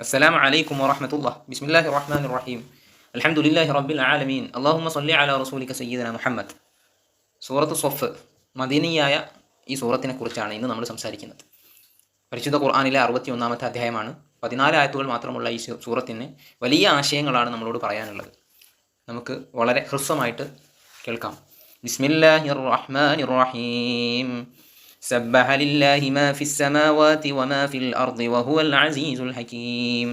السلام عليكم ورحمة الله بسم الله الرحمن الرحيم الحمد لله رب العالمين اللهم صل على رسولك سيدنا മുഹമ്മദ് സൂറത്ത് സ്വഫ് മദീനിയായ ഈ സൂറത്തിനെ കുറിച്ചാണ് ഇന്ന് നമ്മൾ സംസാരിക്കുന്നത് പരിശുദ്ധ ഖുർആാനിലെ അറുപത്തി ഒന്നാമത്തെ അധ്യായമാണ് പതിനാല് ആയത്തുകൾ മാത്രമുള്ള ഈ സൂ- സൂറത്തിന് വലിയ ആശയങ്ങളാണ് നമ്മളോട് പറയാനുള്ളത് നമുക്ക് വളരെ ഹ്രസ്വമായിട്ട് കേൾക്കാം ബിസ്മില്ലാഹിർ റഹ്മാനിർ റഹീം سبح لله ما في السماوات وما في الأرض وهو العزيز الحكيم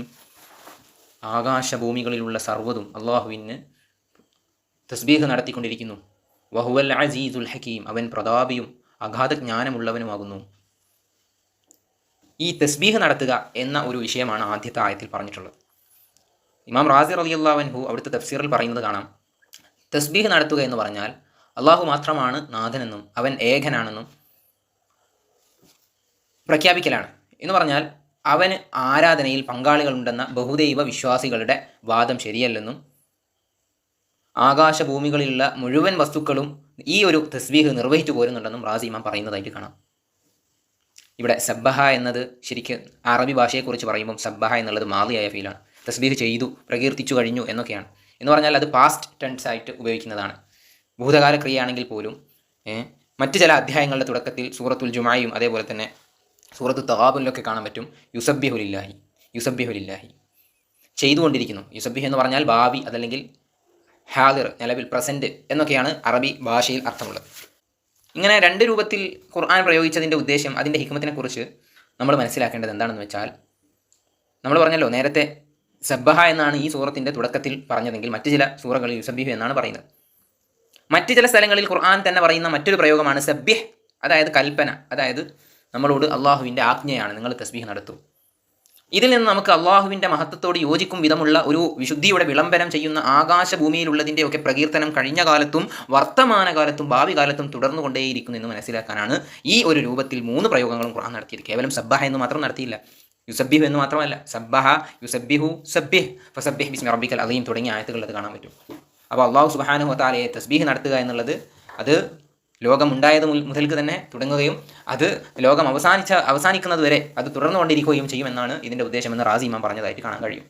ആകാശഭൂമികളിലുള്ള സർവ്വതും അള്ളാഹുവിന് തസ്ബീഹ് നടത്തിക്കൊണ്ടിരിക്കുന്നു വഹുവൽ അസീസുൽ ഹക്കീം അവൻ പ്രതാപിയും അഗാധ ജ്ഞാനമുള്ളവനുമാകുന്നു ഈ തസ്ബീഹ് നടത്തുക എന്ന ഒരു വിഷയമാണ് ആദ്യത്തെ ആയത്തിൽ പറഞ്ഞിട്ടുള്ളത് ഇമാം റാസി റലി അള്ളാഹൻഹു അവിടുത്തെ തഫ്സീറിൽ പറയുന്നത് കാണാം തസ്ബീഹ് നടത്തുക എന്ന് പറഞ്ഞാൽ അള്ളാഹു മാത്രമാണ് നാഥനെന്നും അവൻ ഏകനാണെന്നും പ്രഖ്യാപിക്കലാണ്. എന്ന് പറഞ്ഞാൽ അവന് ആരാധനയിൽ പങ്കാളികളുണ്ടെന്ന ബഹുദൈവ വിശ്വാസികളുടെ വാദം ശരിയല്ലെന്നും ആകാശഭൂമികളിലുള്ള മുഴുവൻ വസ്തുക്കളും ഈ ഒരു തസ്ബീഹ് നിർവഹിച്ചു പോരുന്നുണ്ടെന്നും റാസിമാൻ പറയുന്നതായിട്ട് കാണാം. ഇവിടെ സബ്ബഹ എന്നത് ശരിക്കും അറബി ഭാഷയെക്കുറിച്ച് പറയുമ്പം സബ്ബഹ എന്നുള്ളത് മാതിയായ ഫീലാണ്. തസ്ബീഹ് ചെയ്തു പ്രകീർത്തിച്ചു കഴിഞ്ഞു എന്നൊക്കെയാണ്. എന്ന് പറഞ്ഞാൽ അത് പാസ്റ്റ് ടെൻസ് ആയിട്ട് ഉപയോഗിക്കുന്നതാണ്. ഭൂതകാല ക്രിയയാണെങ്കിൽ പോലും മറ്റ് ചില അധ്യായങ്ങളുടെ തുടക്കത്തിൽ സൂറത്തുൽ ജുമായും അതേപോലെ തന്നെ സൂറത്ത് തവാബുലിലൊക്കെ കാണാൻ പറ്റും. യുസബ്ബിഹുലില്ലാഹി യുസബ്ബിഹുലില്ലാഹി. ചെയ്തുകൊണ്ടിരിക്കുന്നു. യുസബ്ബിഹ് എന്ന് പറഞ്ഞാൽ ഭാവി അതല്ലെങ്കിൽ ഹാദിർ നിലവിൽ പ്രസന്റ് എന്നൊക്കെയാണ് അറബി ഭാഷയിൽ അർത്ഥമുള്ളത്. ഇങ്ങനെ രണ്ട് രൂപത്തിൽ ഖുർആൻ പ്രയോഗിച്ചതിന്റെ ഉദ്ദേശം അതിന്റെ ഹിക്മത്തിനെക്കുറിച്ച് നമ്മൾ മനസ്സിലാക്കേണ്ടത് എന്താണെന്ന് വെച്ചാൽ നമ്മൾ പറഞ്ഞല്ലോ നേരത്തെ സബ്ബഹ എന്നാണ് ഈ സൂറത്തിന്റെ തുടക്കത്തിൽ പറഞ്ഞതെങ്കിൽ മറ്റ് ചില സൂറകളിൽ യുസബ്ബിഹു എന്നാണ് പറയുന്നത്. മറ്റ് ചില സ്ഥലങ്ങളിൽ ഖുർആൻ തന്നെ പറയുന്ന മറ്റൊരു പ്രയോഗമാണ് സബ്യഹ് അതായത് കൽപ്പന അതായത് നമ്മളോട് അള്ളാഹുവിന്റെ ആജ്ഞയാണ് നിങ്ങൾ തസ്ബീഹ് നടത്തൂ ഇതിൽ നിന്ന് നമുക്ക് അള്ളാഹുവിന്റെ മഹത്വത്തോട് യോജിക്കും വിധമുള്ള ഒരു വിശുദ്ധിയുടെ വിളംബരം ചെയ്യുന്ന ആകാശഭൂമിയിലുള്ളതിന്റെ ഒക്കെ പ്രകീർത്തനം കഴിഞ്ഞ കാലത്തും വർത്തമാനകാലത്തും ഭാവി കാലത്തും തുടർന്നുകൊണ്ടേയിരിക്കുന്നു എന്ന് മനസ്സിലാക്കാനാണ് ഈ ഒരു രൂപത്തിൽ മൂന്ന് പ്രയോഗങ്ങളും ഖുർആൻ നടത്തിയത്. കേവലം സബ്ബാഹ എന്ന് മാത്രം നടത്തിയില്ല. യുസബ്ബിഹു എന്ന് മാത്രമല്ല. സബ്ബഹ യുസബ്ബിഹു സബ്ബിഹ് ഫസബ്ബിഹ് ബിസ്മി റബ്ബിക്കൽ അലീം തുടങ്ങിയ ആയത്തുകൾ അത് കാണാൻ പറ്റും. അപ്പോൾ അള്ളാഹു സുബാനുഹത്താലയെ തസ്ബീഹ് നടത്തുക എന്നുള്ളത് അത് ലോകമുണ്ടായത് മുതൽക്ക് തന്നെ തുടങ്ങുകയും അത് ലോകം അവസാനിച്ച അവസാനിക്കുന്നത് വരെ അത് തുടർന്നുകൊണ്ടിരിക്കുകയും ചെയ്യുമെന്നാണ് ഇതിന്റെ ഉദ്ദേശമെന്ന് റാസി ഇമാം പറഞ്ഞതായിട്ട് കാണാൻ കഴിയും.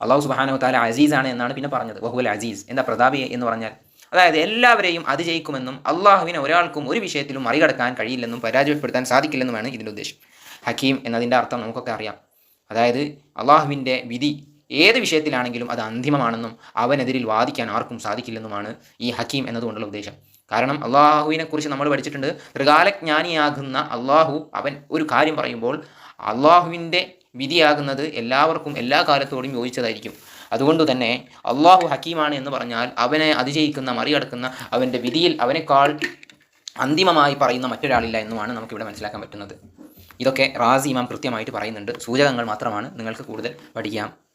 അള്ളാഹു സുബാനോ താല അസീസാണ് എന്നാണ് പിന്നെ പറഞ്ഞത്. ബഹുൽ അസീസ്. എന്താ പ്രതാപി എന്ന് പറഞ്ഞാൽ? അതായത് എല്ലാവരെയും അതിജയിക്കുമെന്നും അള്ളാഹുവിനെ ഒരാൾക്കും ഒരു വിഷയത്തിലും മറികടക്കാൻ കഴിയില്ലെന്നും പരാജയപ്പെടുത്താൻ സാധിക്കില്ലെന്നുമാണ് ഇതിന്റെ ഉദ്ദേശം. ഹക്കീം എന്നതിന്റെ അർത്ഥം നമുക്കൊക്കെ അറിയാം. അതായത് അള്ളാഹുവിന്റെ വിധി ഏത് വിഷയത്തിലാണെങ്കിലും അത് അന്തിമമാണെന്നും അവനെതിരിൽ വാദിക്കാൻ ആർക്കും സാധിക്കില്ലെന്നുമാണ് ഈ ഹക്കീം എന്നതുകൊണ്ടുള്ള ഉദ്ദേശം. കാരണം അള്ളാഹുവിനെ കുറിച്ച് നമ്മൾ പഠിച്ചിട്ടുണ്ട്. ത്രികാലജ്ഞാനിയാകുന്ന അള്ളാഹു അവൻ ഒരു കാര്യം പറയുമ്പോൾ അള്ളാഹുവിന്റെ വിധിയാകുന്നത് എല്ലാവർക്കും എല്ലാ കാലത്തോടും യോജിച്ചതായിരിക്കും. അതുകൊണ്ട് തന്നെ അള്ളാഹു ഹക്കീമാണ് എന്ന് പറഞ്ഞാൽ അവനെ അതിജയിക്കുന്ന മറികടക്കുന്ന അവന്റെ വിധിയിൽ അവനേക്കാൾ അന്തിമമായി പറയുന്ന മറ്റൊരാളില്ല എന്നുമാണ് നമുക്കിവിടെ മനസ്സിലാക്കാൻ പറ്റുന്നത്. ഇതൊക്കെ റാസി ഇമാം കൃത്യമായിട്ട് പറയുന്നുണ്ട്. സൂചകങ്ങൾ മാത്രമാണ് നിങ്ങൾക്ക് കൂടുതൽ പഠിക്കാം.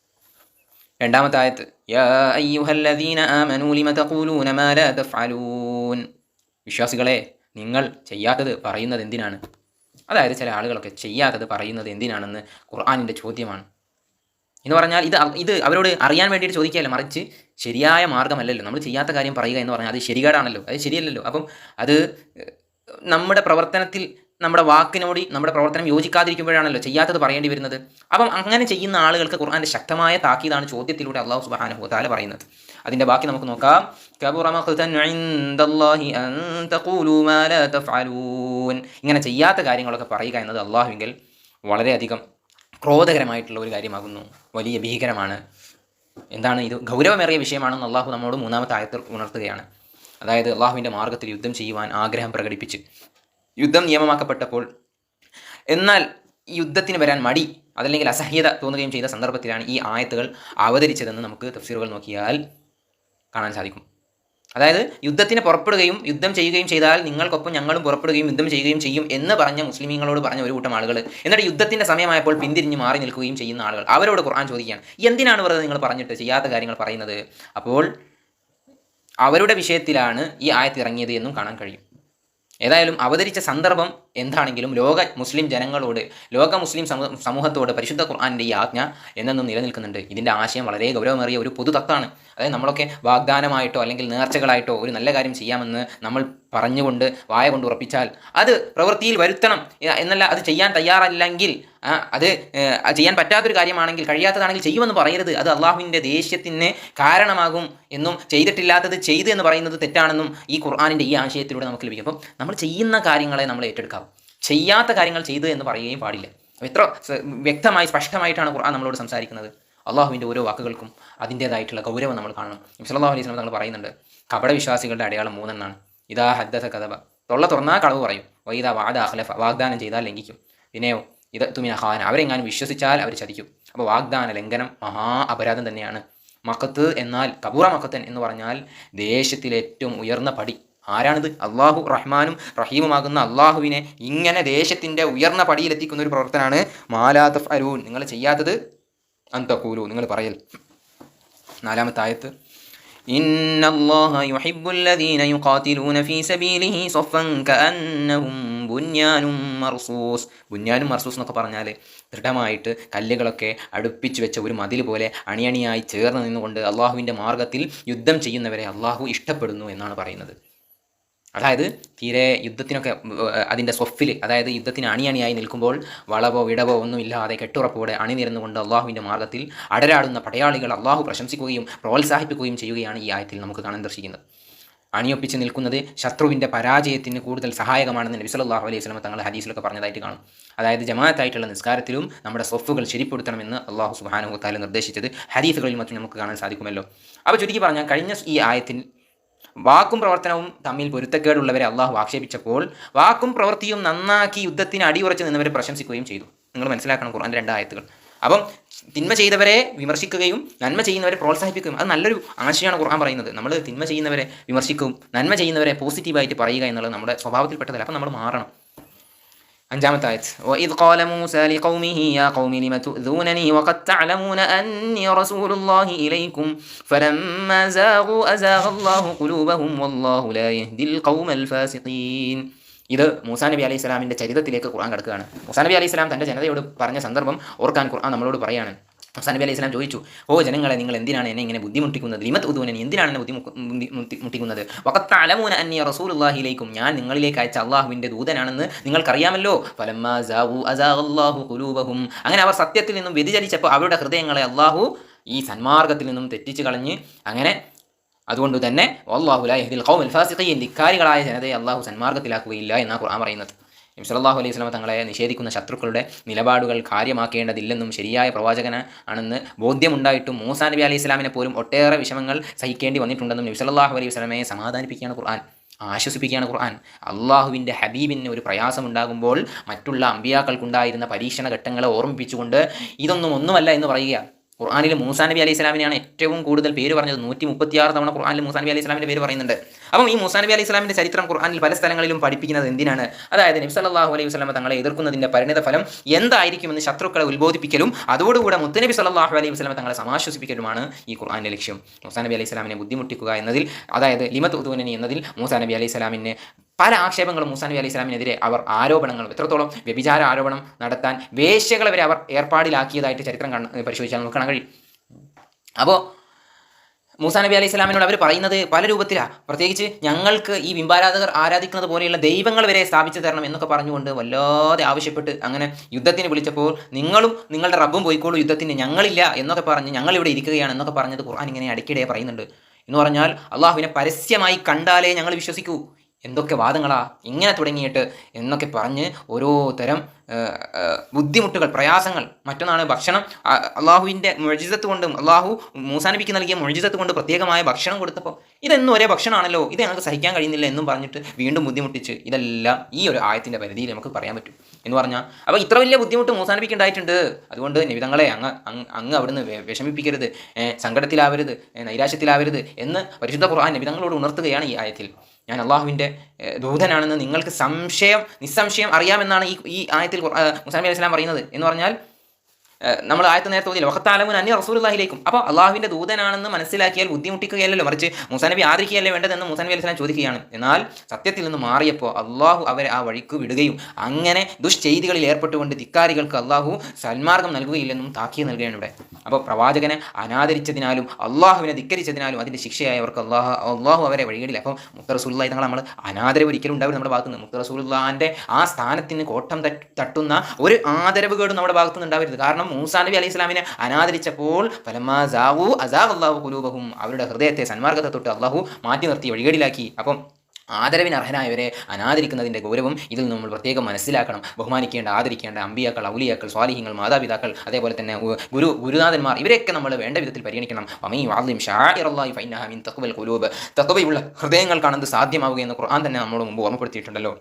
ലാ തഫ്അലൂൻ. വിശ്വാസികളെ നിങ്ങൾ ചെയ്യാത്തത് പറയുന്നത് എന്തിനാണ്? അതായത് ചില ആളുകളൊക്കെ ചെയ്യാത്തത് പറയുന്നത് എന്തിനാണെന്ന് ഖുർആാനിന്റെ ചോദ്യമാണ്. എന്ന് പറഞ്ഞാൽ ഇത് ഇത് അവരോട് അറിയാൻ വേണ്ടിയിട്ട് ചോദിക്കുകയല്ല മറിച്ച് ശരിയായ മാർഗമല്ലല്ലോ. നമ്മൾ ചെയ്യാത്ത കാര്യം പറയുക എന്ന് പറഞ്ഞാൽ അത് ശരികേടാണല്ലോ അത് ശരിയല്ലല്ലോ. അപ്പം അത് നമ്മുടെ പ്രവർത്തനത്തിൽ നമ്മുടെ വാക്കിനോടി നമ്മുടെ പ്രവർത്തനം യോജിക്കാതിരിക്കുമ്പോഴാണല്ലോ ചെയ്യാത്തത് പറയേണ്ടി വരുന്നത്. അപ്പം അങ്ങനെ ചെയ്യുന്ന ആളുകൾക്ക് ഖുർആാന്റെ ശക്തമായ താക്കീതാണ് ചോദ്യത്തിലൂടെ അള്ളാഹു സുബ്ഹാനഹു വതആല പറയുന്നത്. അതിന്റെ ബാക്കി നമുക്ക് നോക്കാം. ഇങ്ങനെ ചെയ്യാത്ത കാര്യങ്ങളൊക്കെ പറയുക എന്നത് അള്ളാഹുവിൽ വളരെയധികം ക്രോധകരമായിട്ടുള്ള ഒരു കാര്യമാകുന്നു. വലിയ ഭീകരമാണ്. എന്താണ് ഇത്? ഗൗരവമേറിയ വിഷയമാണെന്ന് അള്ളാഹു നമ്മോട് മൂന്നാമത്തെ ആയത്തിൽ ഉണർത്തുകയാണ്. അതായത് അള്ളാഹുവിന്റെ മാർഗത്തിൽ യുദ്ധം ചെയ്യുവാൻ ആഗ്രഹം പ്രകടിപ്പിച്ച്. യുദ്ധം നിയമമാക്കപ്പെട്ടപ്പോൾ എന്നാൽ യുദ്ധത്തിന് വരാൻ മടി അതല്ലെങ്കിൽ അസഹ്യത തോന്നുകയും ചെയ്ത സന്ദർഭത്തിലാണ് ഈ ആയത്തുകൾ അവതരിച്ചതെന്ന് നമുക്ക് തഫ്സീറുകൾ നോക്കിയാൽ കാണാൻ സാധിക്കും. അതായത് യുദ്ധത്തിന് പുറപ്പെടുകയും യുദ്ധം ചെയ്യുകയും ചെയ്താൽ നിങ്ങൾക്കൊപ്പം ഞങ്ങളും പുറപ്പെടുകയും യുദ്ധം ചെയ്യുകയും ചെയ്യും എന്ന് പറഞ്ഞ മുസ്ലിമീങ്ങളോട് പറഞ്ഞ ഒരു കൂട്ടം ആളുകൾ എന്നിട്ട് യുദ്ധത്തിന്റെ സമയമായപ്പോൾ പിന്തിരിഞ്ഞ് മാറി നിൽക്കുകയും ചെയ്യുന്ന ആളുകൾ. അവരോട് ഖുർആൻ ചോദിക്കുകയാണ് എന്തിനാണ് വെറുതെ നിങ്ങൾ പറഞ്ഞിട്ട് ചെയ്യാത്ത കാര്യങ്ങൾ പറയുന്നത്? അപ്പോൾ അവരുടെ വിഷയത്തിലാണ് ഈ ആയത്തിറങ്ങിയത് എന്നും കാണാൻ കഴിയും. ഏതായാലും അവതരിച്ച സന്ദർഭം എന്താണെങ്കിലും ലോക മുസ്ലിം ജനങ്ങളോട് ലോക മുസ്ലിം സമൂഹത്തോട് പരിശുദ്ധ ഖുർആാനിന്റെ ഈ ആജ്ഞ എന്നെന്നും നിലനിൽക്കുന്നുണ്ട്. ഇതിന്റെ ആശയം വളരെ ഗൗരവമേറിയ ഒരു പൊതു തത്വമാണ് അതായത് നമ്മളൊക്കെ വാഗ്ദാനമായിട്ടോ അല്ലെങ്കിൽ നേർച്ചകളായിട്ടോ ഒരു നല്ല കാര്യം ചെയ്യാമെന്ന് നമ്മൾ പറഞ്ഞുകൊണ്ട് വായ കൊണ്ട് ഉറപ്പിച്ചാൽ അത് പ്രവൃത്തിയിൽ വരുത്തണം. എന്നല്ല അത് ചെയ്യാൻ തയ്യാറല്ലെങ്കിൽ അത് ചെയ്യാൻ പറ്റാത്തൊരു കാര്യമാണെങ്കിൽ കഴിയാത്തതാണെങ്കിൽ ചെയ്യുമെന്ന് പറയരുത്. അത് അള്ളാഹുവിന്റെ ദേഷ്യത്തിന് കാരണമാകും എന്നും ചെയ്തിട്ടില്ലാത്തത് ചെയ്തു എന്ന് പറയുന്നത് തെറ്റാണെന്നും ഈ ഖുർആാനിന്റെ ഈ ആശയത്തിലൂടെ നമുക്ക് ലഭിക്കും. അപ്പം നമ്മൾ ചെയ്യുന്ന കാര്യങ്ങളെ നമ്മൾ ഏറ്റെടുക്കാം. ചെയ്യാത്ത കാര്യങ്ങൾ ചെയ്തു എന്ന് പറയുകയും പാടില്ല. എത്ര വ്യക്തമായി സ്പഷ്ടമായിട്ടാണ് ഖുർആൻ നമ്മളോട് സംസാരിക്കുന്നത്. അള്ളാഹുവിന്റെ ഓരോ വാക്കുകൾക്കും അതിന്റേതായിട്ടുള്ള ഗൗരവം നമ്മൾ കാണണം. സല്ലല്ലാഹു അലൈഹി വസല്ലം നമ്മൾ പറയുന്നുണ്ട് കപട വിശ്വാസികളുടെ അടയാളം മൂന്നെണ്ണാണ് ഇതാ ഹദ്ദത കഥബ തൊള്ള തുറന്നാൽ കളവ് പറയും. വൈദ വാദ അഖ്ലഫ. വാഗ്ദാനം ചെയ്താൽ ലംഘിക്കും. പിന്നെയോ ഇത് തുമിന ഖാന. അവരെങ്ങാനും വിശ്വസിച്ചാൽ അവർ ചതിക്കും. അപ്പോൾ വാഗ്ദാന ലംഘനം മഹാ അപരാധം തന്നെയാണ്. മക്കത്ത് എന്നാൽ കബൂറ മക്കത്തൻ എന്ന് പറഞ്ഞാൽ ദേശത്തിലെ ഏറ്റവും ഉയർന്ന പടി. ആരാണിത്? അള്ളാഹു റഹ്മാനും റഹീമുമാകുന്ന അള്ളാഹുവിനെ ഇങ്ങനെ ദേശത്തിന്റെ ഉയർന്ന പടിയിലെത്തിക്കുന്ന ഒരു പ്രവർത്തനമാണ് മാലാത്തഫ് അരൂൻ നിങ്ങൾ ചെയ്യാത്തത് അന്തക്കൂലു നിങ്ങൾ പറയൽ. നാലാമത്തെ ആയത്ത്. إن الله يحب الذين يقاتلون في سبيله صفا كأنهم ബുന്യാനും മർസൂസ് ബുന്യാനും മർസൂസ് എന്നൊക്കെ പറഞ്ഞാൽ ദൃഢമായിട്ട് കല്ലുകളൊക്കെ അടുപ്പിച്ച് വെച്ച ഒരു മതിൽ പോലെ അണിയണിയായി ചേർന്ന് നിന്നുകൊണ്ട് അള്ളാഹുവിൻ്റെ മാർഗത്തിൽ യുദ്ധം ചെയ്യുന്നവരെ അള്ളാഹു ഇഷ്ടപ്പെടുന്നു എന്നാണ് പറയുന്നത് അതായത് തീരെ യുദ്ധത്തിനൊക്കെ അതിന്റെ സ്വഫിൽ അതായത് യുദ്ധത്തിന് അണിയണിയായി നിൽക്കുമ്പോൾ വളവോ വിടവോ ഒന്നുമില്ലാതെ കെട്ടുറപ്പോടെ അണിനിരന്നുകൊണ്ട് അള്ളാഹുവിന്റെ മാർഗത്തിൽ അടരാടുന്ന പടയാളികൾ അള്ളാഹു പ്രശംസിക്കുകയും പ്രോത്സാഹിപ്പിക്കുകയും ചെയ്യുകയാണ് ഈ ആയത്തിൽ നമുക്ക് കാണാൻ ദർശിക്കുന്നത്. അണിയൊപ്പിച്ച് നിൽക്കുന്നത് ശത്രുവിന്റെ പരാജയത്തിന് കൂടുതൽ സഹായകമാണെന്ന് നബി സല്ലല്ലാഹു അലൈഹി സ്വലമ തങ്ങൾ ഹദീസിലൊക്കെ പറഞ്ഞതായിട്ട് കാണും. അതായത് ജമാഅത്തായിട്ടുള്ള നിസ്കാരത്തിലും നമ്മുടെ സ്വഫുകൾ ശരിപ്പെടുത്തണമെന്ന് അള്ളാഹു സുബ്ഹാനഹു താല നിർദ്ദേശിച്ചത് ഹദീസുകളിൽ മറ്റും നമുക്ക് കാണാൻ സാധിക്കുമല്ലോ. അപ്പോൾ ചുരുക്കി പറഞ്ഞാൽ കഴിഞ്ഞ ഈ ആയത്തിൽ വാക്കും പ്രവർത്തനവും തമ്മിൽ പൊരുത്തക്കേടുള്ളവരെ അള്ളാഹു ആക്ഷേപിച്ചപ്പോൾ വാക്കും പ്രവൃത്തിയും നന്നാക്കി യുദ്ധത്തിന് അടിയുറച്ച് നിന്നവരെ പ്രശംസിക്കുകയും ചെയ്തു. നിങ്ങൾ മനസ്സിലാക്കണം കുറാൻ രണ്ടായത്തുകൾ അപ്പം തിന്മ ചെയ്തവരെ വിമർശിക്കുകയും നന്മ ചെയ്യുന്നവരെ പ്രോത്സാഹിപ്പിക്കുകയും അത് നല്ലൊരു ആശയമാണ് ഖുർആൻ പറയുന്നത്. നമ്മൾ തിന്മ ചെയ്യുന്നവരെ വിമർശിക്കും നന്മ ചെയ്യുന്നവരെ പോസിറ്റീവായിട്ട് പറയുക എന്നുള്ളത് നമ്മുടെ സ്വഭാവത്തിൽപ്പെട്ടതല്ല. അപ്പം നമ്മൾ മാറണം. അഞ്ചാമത്തെ ആയത് وإذ قال موسى لقومه يا قوم لم تؤذونني وقد تعلمون أني رسول الله إليكم فلما زاغوا أزاغ الله قلوبهم والله لا يهدي القوم الفاسقين ഇത് മൂസാ നബി അലൈഹി സ്വലാമിൻ്റെ ചരിത്രത്തിലേക്ക് ഖുർആൻ കിടക്കുകയാണ് മൂസാ നബി അലൈഹി സ്വലാം തൻ്റെ ജനതയോട് പറഞ്ഞ സന്ദർഭം ഓർക്കാൻ ഖുർആൻ നമ്മളോട് പറയാണ് മൂസാ നബി അലൈഹി സ്വലാം ചോദിച്ചു ഓ ജനങ്ങളെ നിങ്ങൾ എന്തിനാണ് എന്നെ ഇങ്ങനെ ബുദ്ധിമുട്ടിക്കുന്നത്? ലിമത്ത് ഉദൂനൻ എന്തിനാണ് എന്നെ ബുദ്ധിമുട്ടിക്കുന്നത് മുട്ടിക്കുന്നത്? വക്കത്ത അലമൂന അന്യ റസൂലുള്ളാഹിലേക്കും ഞാൻ നിങ്ങളിലേക്ക് അയച്ച അള്ളാഹുവിന്റെ ദൂതനാണെന്ന് നിങ്ങൾക്കറിയാമല്ലോ. കുലൂബഹും അങ്ങനെ അവർ സത്യത്തിൽ നിന്നും വ്യതിചലിച്ചപ്പോൾ അവരുടെ ഹൃദയങ്ങളെ അള്ളാഹു ഈ സന്മാർഗത്തിൽ നിന്നും തെറ്റിച്ച് കളഞ്ഞ് അങ്ങനെ അതുകൊണ്ട് തന്നെ അള്ളാഹുലാഹിദിൽ ഖൗമൽ ഫാസിഖീൻ. ധിക്കാരികളായ ജനതയെ അള്ളാഹു സന്മാർഗത്തിലാക്കുകയില്ല എന്നാണ് ഖുർആൻ പറയുന്നത്. സല്ലല്ലാഹു അലൈഹി വസല്ലം തങ്ങളെ നിഷേധിക്കുന്ന ശത്രുക്കളുടെ നിലപാടുകൾ കാര്യമാക്കേണ്ടതില്ലെന്നും ശരിയായ പ്രവാചകന ആണെന്ന് ബോധ്യമുണ്ടായിട്ടും മൂസാ നബി അലൈഹി സ്വലാമിനെ പോലും ഒട്ടേറെ വിഷമങ്ങൾ സഹിക്കേണ്ടി വന്നിട്ടുണ്ടെന്നും നബി അലൈഹി സ്വലമയെ സമാധാനിപ്പിക്കുകയാണ് ഖുർആൻ ആശ്വസിപ്പിക്കുകയാണ് ഖുർആൻ. അള്ളാഹുവിന്റെ ഹബീബിന് ഒരു പ്രയാസമുണ്ടാകുമ്പോൾ മറ്റുള്ള അമ്പിയാക്കൾക്കുണ്ടായിരുന്ന പരീക്ഷണ ഘട്ടങ്ങളെ ഓർമ്മിപ്പിച്ചുകൊണ്ട് ഇതൊന്നും ഒന്നുമല്ല എന്ന് പറയുക. ഖുർആാനിൽ മൂസാ നബി അലൈഹി സ്വലാമിനെയാണ് ഏറ്റവും കൂടുതൽ പേര് പറഞ്ഞത്. നൂറ്റി മുപ്പത്തിയാറ് തവണ ഖുർആാനിൽ മൂസാ നബി അലൈഹി സ്വലാമിന്റെ പേര് പറയുന്നുണ്ട്. അപ്പം ഈ മൂസാ നബി അലൈഹി സ്വലാമിന്റെ ചരിത്രം ഖുർആാനിൽ പല സ്ഥലങ്ങളിലും പഠിപ്പിക്കുന്നത് എന്തിനാണ്? അതായത് നബി സല്ലല്ലാഹു അലൈഹി വസല്ലമ തങ്ങളെ എതിർക്കുന്നതിന്റെ പരിണിത ഫലം എന്തായിരിക്കുമെന്ന് ശത്രുക്കളെ ഉത്ബോധിപ്പിക്കലും അതോടുകൂടെ മുത്തനബി സല്ലല്ലാഹു അലൈഹി വസല്ലമ തങ്ങളെ സമാശ്വസിപ്പിക്കലുമാണ് ഈ ഖുർആാന്റെ ലക്ഷ്യം. മൂസാ നബി അലൈഹി സ്വലാമിനെ ബുദ്ധിമുട്ടിക്കുക എന്നതിൽ അതായത് ലിമത്ത് ഉദ്വനി എന്നതിൽ മൂസാ നബി അലൈഹി സ്വലാമിനെ പല ആക്ഷേപങ്ങളും മൂസാ നബി അലൈഹി സ്വലാമിനെതിരെ അവർ ആരോപണങ്ങളും എത്രത്തോളം വ്യഭിചാര ആരോപണം നടത്താൻ വേശ്യകളെ വരെ അവർ ഏർപ്പാടിലാക്കിയതായിട്ട് ചരിത്രം കാണ പരിശോധിച്ചാൽ നമുക്ക് കാണാൻ കഴിയും. അപ്പോൾ മൂസാ നബി അലൈഹി സ്വലാമിനോട് അവർ പറയുന്നത് പല രൂപത്തിലാണ് പ്രത്യേകിച്ച് ഞങ്ങൾക്ക് ഈ ബിംബാരാധകർ ആരാധിക്കുന്നത് പോലെയുള്ള ദൈവങ്ങൾ വരെ സ്ഥാപിച്ചു തരണം എന്നൊക്കെ പറഞ്ഞുകൊണ്ട് വല്ലാതെ ആവശ്യപ്പെട്ട് അങ്ങനെ യുദ്ധത്തിന് വിളിച്ചപ്പോൾ നിങ്ങളും നിങ്ങളുടെ റബ്ബും പോയിക്കോളൂ യുദ്ധത്തിന് ഞങ്ങളില്ല എന്നൊക്കെ പറഞ്ഞ് ഞങ്ങൾ ഇവിടെ ഇരിക്കുകയാണ് എന്നൊക്കെ പറഞ്ഞത് ഖുർആൻ ഇങ്ങനെ അടിക്കിടെ പറയുന്നുണ്ട്. എന്ന് പറഞ്ഞാൽ അള്ളാഹുവിനെ പരസ്യമായി കണ്ടാലേ ഞങ്ങൾ വിശ്വസിക്കൂ. എന്തൊക്കെ വാദങ്ങളാ ഇങ്ങനെ തുടങ്ങിയിട്ട് എന്നൊക്കെ പറഞ്ഞ് ഓരോ തരം ബുദ്ധിമുട്ടുകൾ പ്രയാസങ്ങൾ. മറ്റൊന്നാണ് ഭക്ഷണം. അള്ളാഹുവിന്റെ മൊഴിജത്ത് കൊണ്ടും അള്ളാഹു മൂസാനബിക്ക് നൽകിയ മൊഴിജത്ത് കൊണ്ട് പ്രത്യേകമായ ഭക്ഷണം കൊടുത്തപ്പോൾ ഇതെന്നും ഒരേ ഭക്ഷണമാണല്ലോ ഇത് ഞങ്ങൾക്ക് സഹിക്കാൻ കഴിയുന്നില്ല എന്നും പറഞ്ഞിട്ട് വീണ്ടും ബുദ്ധിമുട്ടിച്ച് ഇതെല്ലാം ഈ ഒരു ആയത്തിന്റെ പരിധിയിൽ നമുക്ക് പറയാൻ പറ്റും എന്ന് പറഞ്ഞാൽ അപ്പോൾ ഇത്ര വലിയ ബുദ്ധിമുട്ട് മൂസാനബിക്ക് ഉണ്ടായിട്ടുണ്ട്. അതുകൊണ്ട് നിവിധങ്ങളെ അങ്ങ് അങ്ങ് അവിടുന്ന് വിഷമിപ്പിക്കരുത് സങ്കടത്തിലാവരുത് നൈരാശ്യത്തിലാവരുത് എന്ന് പരിശുദ്ധ ഖുർആൻ നിവിധങ്ങളോട് ഉണർത്തുകയാണ് ഈ ആയത്തിൽ. ഞാൻ അള്ളാഹുവിന്റെ ദൂതനാണെന്ന് നിങ്ങൾക്ക് സംശയം നിസ്സംശയം അറിയാമെന്നാണ് ഈ ഈ ആയത്തിൽ മുസാമി അലൈഹി സ്വലാം പറയുന്നത്. എന്ന് പറഞ്ഞാൽ നമ്മൾ ആയത്ത് നേരത്തെ ഓതിയില്ല. വഹത്താലമുൻ അന്യ റസൂലുള്ളാഹിലേക്കും. അപ്പോൾ അള്ളാഹുവിന്റെ ദൂതനാണെന്ന് മനസ്സിലാക്കിയാൽ ബുദ്ധിമുട്ടിക്കുകയല്ലല്ലോ. മറിച്ച് മുസാനബി ആദരിക്കുകയല്ലേ വേണ്ടതെന്ന് മുസാനബി അലിസ്ലാം ചോദിക്കുകയാണ്. എന്നാൽ സത്യത്തിൽ നിന്ന് മാറിയപ്പോൾ അള്ളാഹു അവരെ ആ വഴിക്ക് വിടുകയും അങ്ങനെ ദുഷ്ചെയ്തികളിൽ ഏർപ്പെട്ടുകൊണ്ട് ധിക്കാരികൾക്ക് അള്ളാഹു സന്മാർഗം നൽകുകയില്ലെന്നും താക്കി നൽകുകയാണ് ഇവിടെ. അപ്പോൾ പ്രവാചകനെ അനാദരിച്ചതിനാലും അള്ളാഹുവിനെ ധിക്കരിച്ചതിനാലും അതിന്റെ ശിക്ഷയായി അവർക്ക് അള്ളാഹു അള്ളാഹു അവരെ വഴിയിടില്ല അപ്പോൾ മുത്ത റസൂല്ലായി തങ്ങൾ നമ്മൾ അനാദരവ് ഒരിക്കലും ഉണ്ടാവും നമ്മുടെ ഭാഗത്തുനിന്ന് മുത്ത റസൂല്ലാന്റെ ആ സ്ഥാനത്തിന് കോട്ടം തട്ടുന്ന ഒരു ആദരവ് കേടും നമ്മുടെ ഭാഗത്തുനിന്ന് ഉണ്ടാവരുത്. കാരണം മൂസാ നബി അലൈഹി ഇസ്ലാമിനെ അനാദരിച്ചപ്പോൾ ഫലമാ അവരുടെ ഹൃദയത്തെ സന്മാർഗത്തെ തൊട്ട് അള്ളാഹു മാറ്റി നിർത്തി വഴികേടിലാക്കി. അപ്പം ആദരവിന് അർഹനായവരെ അനാദരിക്കുന്നതിന്റെ ഗൗരവം ഇതിൽ നമ്മൾ പ്രത്യേകം മനസ്സിലാക്കണം. ബഹുമാനിക്കേണ്ട ആദരിക്കേണ്ട അമ്പിയാക്കൾ ഔലിയാക്കൾ സ്വാലിഹ്യങ്ങൾ മാതാപിതാക്കൾ അതേപോലെ തന്നെ ഗുരു ഗുരുനാഥന്മാർ ഇവരെയൊക്കെ നമ്മൾ വേണ്ട വിധത്തിൽ പരിഗണിക്കണം. അമീ വാദ്യം ഷാഇറല്ലാഹി ഫൈനഹ മിൻ തഖ്വൽ ഖുലൂബ്. തഖ്വയുള്ള ഹൃദയങ്ങൾക്കാണ് ഇത് സാധ്യമാവുകയെന്ന് ഖുർആൻ തന്നെ നമ്മളോട് മുമ്പ് ഓർമ്മപ്പെടുത്തിയിട്ടുണ്ടല്ലോ.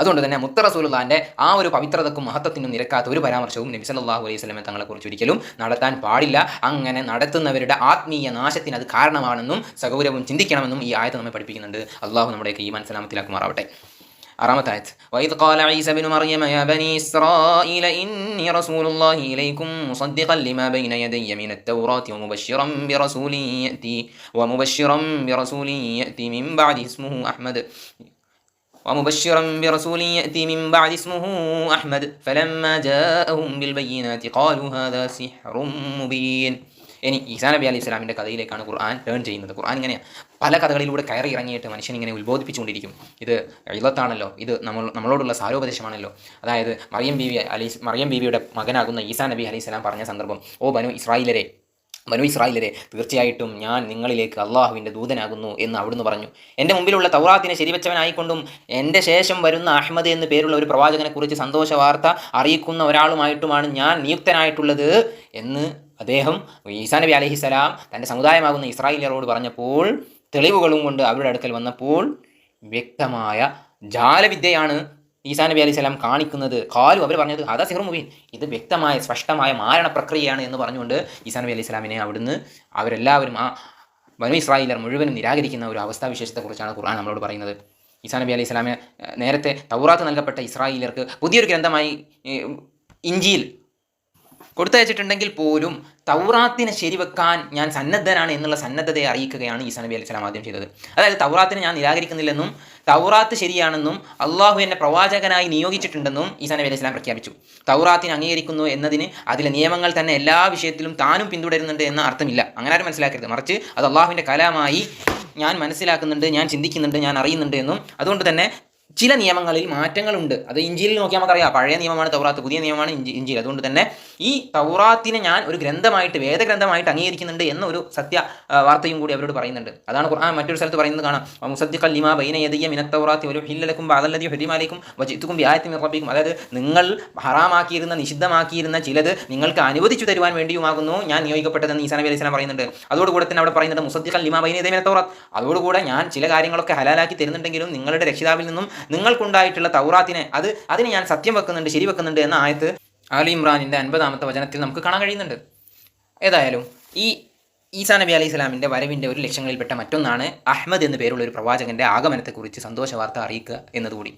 അതുകൊണ്ട് തന്നെ മുത്ത റസൂലുള്ളാന്റെ ആ ഒരു പവിത്രതക്കും മഹത്വത്തിനും നിരക്കാത്ത ഒരു പരാമർശവും നബി സല്ലല്ലാഹു അലൈഹി വസല്ലമെ തങ്ങളെക്കുറിച്ച് ഒരിക്കലും നടത്താൻ പാടില്ല അങ്ങനെ നടത്തുന്നവരുടെ ആത്മീയ നാശത്തിന് അത് കാരണമാണെന്നും സഗൗരവം ചിന്തിക്കണമെന്നും ഈ ആയത്ത് നമ്മെ പഠിപ്പിക്കുന്നുണ്ട് അള്ളാഹു നമ്മുടെയൊക്കെ ഈ മനസ്സിലാമത്തിലാക്കുമാറാവട്ടെ ആറാമത്തെ ആയത്ത് وإذ قال عيسى بن مريم يا بني إسرائيل إني رسول الله إليكم مصدقا لما بين يدي من التوراة ومبشرا برسول يأتي ومبشرا برسول يأتي من بعد اسمه أحمد ومبشرا برسول يأتي من بعد اسمه أحمد فلما جاءهم بالبينات قالوا هذا سحر مبين ഇനി ഈസാ നബി അലൈഹി സ്വലാമിൻ്റെ കഥയിലേക്കാണ് ഖുർആൻ ടേൺ ചെയ്യുന്നത് ഖുർആൻ ഇങ്ങനെയാണ് പല കഥകളിലൂടെ കയറി ഇറങ്ങിയിട്ട് മനുഷ്യൻ ഇങ്ങനെ ഉത്ബോധിപ്പിച്ചുകൊണ്ടിരിക്കും ഇത് ഇളത്താണല്ലോ ഇത് നമ്മൾ നമ്മളോടുള്ള സാരോപദേശമാണല്ലോ അതായത് മറിയം ബീവി അലി മറിയം ബീവിയുടെ മകനാകുന്ന ഈസാ നബി അലൈഹി സ്വലാം പറഞ്ഞ സന്ദർഭം ഓ ബനു ഇസ്രായേലരെ മനു ഇസ്രായേലരെ തീർച്ചയായിട്ടും ഞാൻ നിങ്ങളിലേക്ക് അള്ളാഹുവിന്റെ ദൂതനാകുന്നു എന്ന് അവിടുന്ന് പറഞ്ഞു. എന്റെ മുമ്പിലുള്ള തൗറാത്തിനെ ശരിവച്ചവനായിക്കൊണ്ടും എന്റെ ശേഷം വരുന്ന അഹമ്മദ് എന്ന് പേരുള്ള ഒരു പ്രവാചകനെക്കുറിച്ച് സന്തോഷ വാർത്ത അറിയിക്കുന്ന ഒരാളുമായിട്ടുമാണ് ഞാൻ നിയുക്തനായിട്ടുള്ളത് എന്ന് അദ്ദേഹം ഈസാ നബി അലഹിസലാം തന്റെ സമുദായമാകുന്ന ഇസ്രായേലിയരോട് പറഞ്ഞപ്പോൾ തെളിവുകളും കൊണ്ട് അവരുടെ അടുക്കൽ വന്നപ്പോൾ വ്യക്തമായ ജാലവിദ്യയാണ് ഈസാ നബി അലൈഹി സ്വലാം കാണിക്കുന്നത് കാലു അവർ പറഞ്ഞത് അതാ സിഹർ മുബീൻ. ഇത് വ്യക്തമായ സ്പഷ്ടമായ മാരണ പ്രക്രിയയാണ് എന്ന് പറഞ്ഞുകൊണ്ട് ഈസാ നബി സ്വലാമിനെ അവിടുന്ന് അവരെല്ലാവരും ആ വനു ഇസ്രായേലർ മുഴുവനും നിരാകരിക്കുന്ന ഒരു അവസ്ഥാവിശേഷത്തെക്കുറിച്ചാണ് ഖുർആൻ നമ്മളോട് പറയുന്നത്. ഈസാ നബി സ്വലാമിന് നേരത്തെ തൗറാത്ത് നൽകപ്പെട്ട ഇസ്രായേലർക്ക് പുതിയൊരു ഗ്രന്ഥമായി ഇഞ്ചിയിൽ കൊടുത്തയച്ചിട്ടുണ്ടെങ്കിൽ പോലും തൗറാത്തിനെ ശരിവെക്കാൻ ഞാൻ സന്നദ്ധനാണ് എന്നുള്ള സന്നദ്ധതയെ അറിയിക്കുകയാണ് ഈസാ നബി അലിസ്ലാം ആദ്യം ചെയ്തത്. അതായത് തൗറാത്തിനെ ഞാൻ നിരാകരിക്കുന്നില്ലെന്നും തൗറാത്ത് ശരിയാണെന്നും അള്ളാഹു എന്നെ പ്രവാചകനായി നിയോഗിച്ചിട്ടുണ്ടെന്നും ഈസാ നബി അലിസ്ലാം പ്രഖ്യാപിച്ചു. തൗറാത്തിനെ അംഗീകരിക്കുന്നു എന്നതിന് അതിലെ നിയമങ്ങൾ തന്നെ എല്ലാ വിഷയത്തിലും താനും പിന്തുടരുന്നുണ്ട് എന്ന അർത്ഥമില്ല. അങ്ങനെ ആരും മനസ്സിലാക്കരുത്. മറിച്ച് അത് അള്ളാഹുവിന്റെ കലാമായി ഞാൻ മനസ്സിലാക്കുന്നുണ്ട് ഞാൻ ചിന്തിക്കുന്നുണ്ട് ഞാൻ അറിയുന്നുണ്ട് എന്നും അതുകൊണ്ട് തന്നെ ചില നിയമങ്ങളിൽ മാറ്റങ്ങളുണ്ട്. അത് ഇഞ്ചിയിൽ നോക്കിയാൽ നമുക്കറിയാം. പഴയ നിയമമാണ് തൗറാത്ത് പുതിയ നിയമമാണ് ഇഞ്ചി ഇഞ്ചിയിൽ. അതുകൊണ്ട് തന്നെ ഈ തൗറാത്തിനെ ഞാൻ ഒരു ഗ്രന്ഥമായിട്ട് വേദഗ്രന്ഥമായിട്ട് അംഗീകരിക്കുന്നുണ്ട് എന്നൊരു സത്യ വാർത്തയും കൂടി അവരോട് പറയുന്നുണ്ട്. അതാണ് ഖുർആൻ. മറ്റൊരു സ്ഥലത്ത് പറയുന്നത് കാണാം. മുസദ്ദിഖൽ ലിമാ ബൈന യദിയ മിനത്ത് തൗറാത്തി ഒരു ഹില്ലലക്കും ബാദല്ലതി ഹരിമാലിക്കും വജിത്തുക്കും വ്യായത്തിൻ റബ്ബിക്കും അതായത് നിങ്ങൾ ഹറാമാക്കിയിരുന്ന നിഷിദ്ധമാക്കിയിരുന്ന ചിലത് നിങ്ങൾക്ക് അനുവദിച്ചു തരുവാൻ വേണ്ടിയുമാകുന്നു. ഞാൻ നിയോഗിക്കപ്പെട്ടതെന്ന് ഈസാ നബി അലൈഹി പറയുന്നുണ്ട്. അതോടുകൂടെ തന്നെ അവിടെ പറയുന്നത് മുസദ്ദിഖൽ ലിമാ ബൈന യദിയ മിന തൗറാത്ത്. അതോടുകൂടെ ഞാൻ ചില കാര്യങ്ങളൊക്കെ ഹലാലാക്കി തരുന്നുണ്ടെങ്കിലും നിങ്ങളുടെ രക്ഷിതാവിൽ നിന്നും നിങ്ങൾക്കുണ്ടായിട്ടുള്ള തൗറാത്തിനെ അത് അതിന് ഞാൻ സത്യം വെക്കുന്നുണ്ട് ശരി വെക്കുന്നുണ്ട് എന്ന ആയത്ത് ആലി ഇമ്രാനിന്റെ അൻപതാമത്തെ വചനത്തിൽ നമുക്ക് കാണാൻ കഴിയുന്നുണ്ട്. ഏതായാലും ഈ ഈസാ നബി അലൈഹി സ്വലാമിന്റെ വരവിന്റെ ഒരു ലക്ഷ്യങ്ങളിൽപ്പെട്ട മറ്റൊന്നാണ് അഹമ്മദ് എന്ന പേരുള്ള ഒരു പ്രവാചകന്റെ ആഗമനത്തെക്കുറിച്ച് സന്തോഷ വാർത്ത അറിയിക്കുക എന്നതുകൂടി.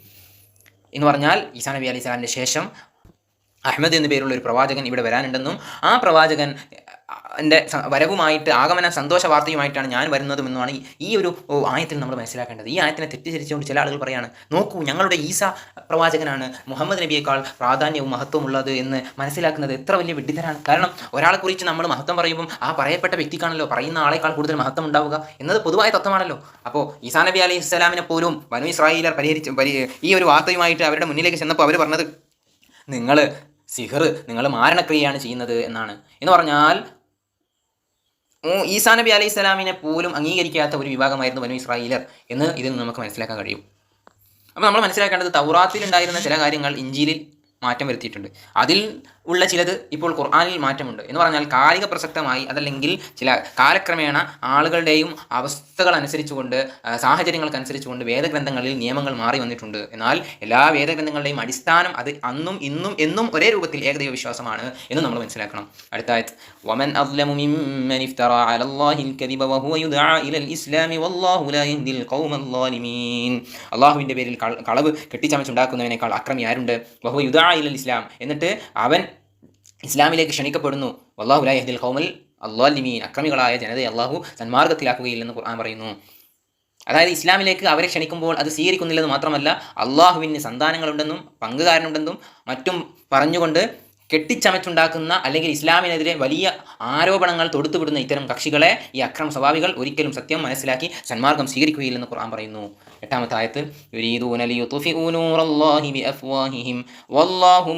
എന്ന് പറഞ്ഞാൽ ഈസാ നബി അലൈഹി സ്വലാമിന്റെ ശേഷം അഹമ്മദ് എന്ന പേരുള്ള ഒരു പ്രവാചകൻ ഇവിടെ വരാനുണ്ടെന്നും ആ പ്രവാചകൻ എന്റെ വരവുമായിട്ട് ആഗമന സന്തോഷ വാർത്തയുമായിട്ടാണ് ഞാൻ വരുന്നതുമെന്നുമാണ് ഈ- ഈ ഒരു ആയത്തിൽ നമ്മൾ മനസ്സിലാക്കേണ്ടത്. ഈ ആയത്തിനെ തെറ്റിദ്ധരിച്ചുകൊണ്ട് ചില ആളുകൾ പറയാണ് നോക്കൂ ഞങ്ങളുടെ ഈസ പ്രവാചകനാണ് മുഹമ്മദ് നബിയേക്കാൾ പ്രാധാന്യവും മഹത്വവും ഉള്ളത് എന്ന് മനസ്സിലാക്കുന്നത് എത്ര വലിയ വിഡ്ഢിതരാണ്. കാരണം ഒരാളെക്കുറിച്ച് നമ്മൾ മഹത്വം പറയുമ്പോൾ ആ പറയപ്പെട്ട വ്യക്തിക്കാണല്ലോ പറയുന്ന ആളേക്കാൾ കൂടുതൽ മഹത്വം ഉണ്ടാവുക എന്നത് പൊതുവായ തത്വമാണല്ലോ. അപ്പോൾ ഈസാ നബി അലൈഹി ഇസ്ലാമിനെ പോലും വനു ഇസ്രായേലർ പരിഹരിച്ച് ഈ ഒരു വാർത്തയുമായിട്ട് അവരുടെ മുന്നിലേക്ക് ചെന്നപ്പോൾ അവർ പറഞ്ഞത് നിങ്ങൾ സിഹർ നിങ്ങൾ മാരണക്രിയയാണ് ചെയ്യുന്നത് എന്നാണ്. എന്ന് പറഞ്ഞാൽ ഈസാ നബി അലൈഹി സ്വലാമിനെ പോലും അംഗീകരിക്കാത്ത ഒരു വിഭാഗമായിരുന്നു വനു ഇസ്രായേലർ എന്ന് ഇതിൽ നിന്ന് നമുക്ക് മനസ്സിലാക്കാൻ കഴിയും. അപ്പോൾ നമ്മൾ മനസ്സിലാക്കേണ്ടത് തൗറാത്തിൽ ഉണ്ടായിരുന്ന ചില കാര്യങ്ങൾ ഇഞ്ചിയിൽ മാറ്റം വരുത്തിയിട്ടുണ്ട്. അതിൽ ഉള്ള ചിലത് ഇപ്പോൾ ഖുർആാനിൽ മാറ്റമുണ്ട്. എന്ന് പറഞ്ഞാൽ കാലിക പ്രസക്തമായി അതല്ലെങ്കിൽ ചില കാലക്രമേണ ആളുകളുടെയും അവസ്ഥകൾ അനുസരിച്ചുകൊണ്ട് സാഹചര്യങ്ങൾക്കനുസരിച്ചുകൊണ്ട് വേദഗ്രന്ഥങ്ങളിൽ നിയമങ്ങൾ മാറി വന്നിട്ടുണ്ട്. എന്നാൽ എല്ലാ വേദഗ്രന്ഥങ്ങളുടെയും അടിസ്ഥാനം അത് അന്നും ഇന്നും എന്നും ഒരേ രൂപത്തിൽ ഏകദൈവ വിശ്വാസമാണ് എന്ന് നമ്മൾ മനസ്സിലാക്കണം. അടുത്ത വമൻ അള്ളാഹുവിന്റെ പേരിൽ കള- കളവ് കെട്ടിച്ചമച്ചുണ്ടാക്കുന്നവനേക്കാൾ അക്രമി ആരുണ്ട് ബഹു യുദാ ഇലൽ ഇസ്ലാം. എന്നിട്ട് അവൻ ഇസ്ലാമിലേക്ക് ക്ഷണിക്കപ്പെടുന്നു. വല്ലാഹു ലാ യഹ്ദിൽ ഖൗമൽ അള്ളാലിമീൻ അക്രമികളായ ജനതയെ അള്ളാഹു സന്മാർഗത്തിലാക്കുകയില്ലെന്ന് ഖുർആൻ പറയുന്നു. അതായത് ഇസ്ലാമിലേക്ക് അവരെ ക്ഷണിക്കുമ്പോൾ അത് സ്വീകരിക്കുന്നില്ലെന്ന് മാത്രമല്ല അള്ളാഹുവിന് സന്താനങ്ങളുണ്ടെന്നും പങ്കുകാരനുണ്ടെന്നും മറ്റും പറഞ്ഞുകൊണ്ട് കെട്ടിച്ചമച്ചുണ്ടാക്കുന്ന അല്ലെങ്കിൽ ഇസ്ലാമിനെതിരെ വലിയ ആരോപണങ്ങൾ തൊടുത്തുവിടുന്ന ഇത്തരം കക്ഷികളെ ഈ അക്രമ സ്വഭാവികൾ ഒരിക്കലും സത്യം മനസ്സിലാക്കി സന്മാർഗം സ്വീകരിക്കുകയില്ലെന്ന് ഖുർആൻ പറയുന്നു. എട്ടാമത്തെ ആയത്ത് വല്ലാഹു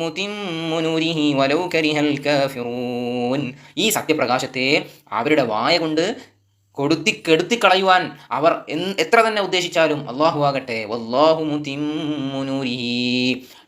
വലൗ കരിഹൽ കാഫിറൂൻ. ഈ സത്യപ്രകാശത്തെ അവരുടെ വായ കൊണ്ട് കൊടുത്തി കെടുത്തി കളയുവാൻ അവർ എത്ര തന്നെ ഉദ്ദേശിച്ചാലും അള്ളാഹു ആകട്ടെ വല്ലാഹു മുതിമ്മു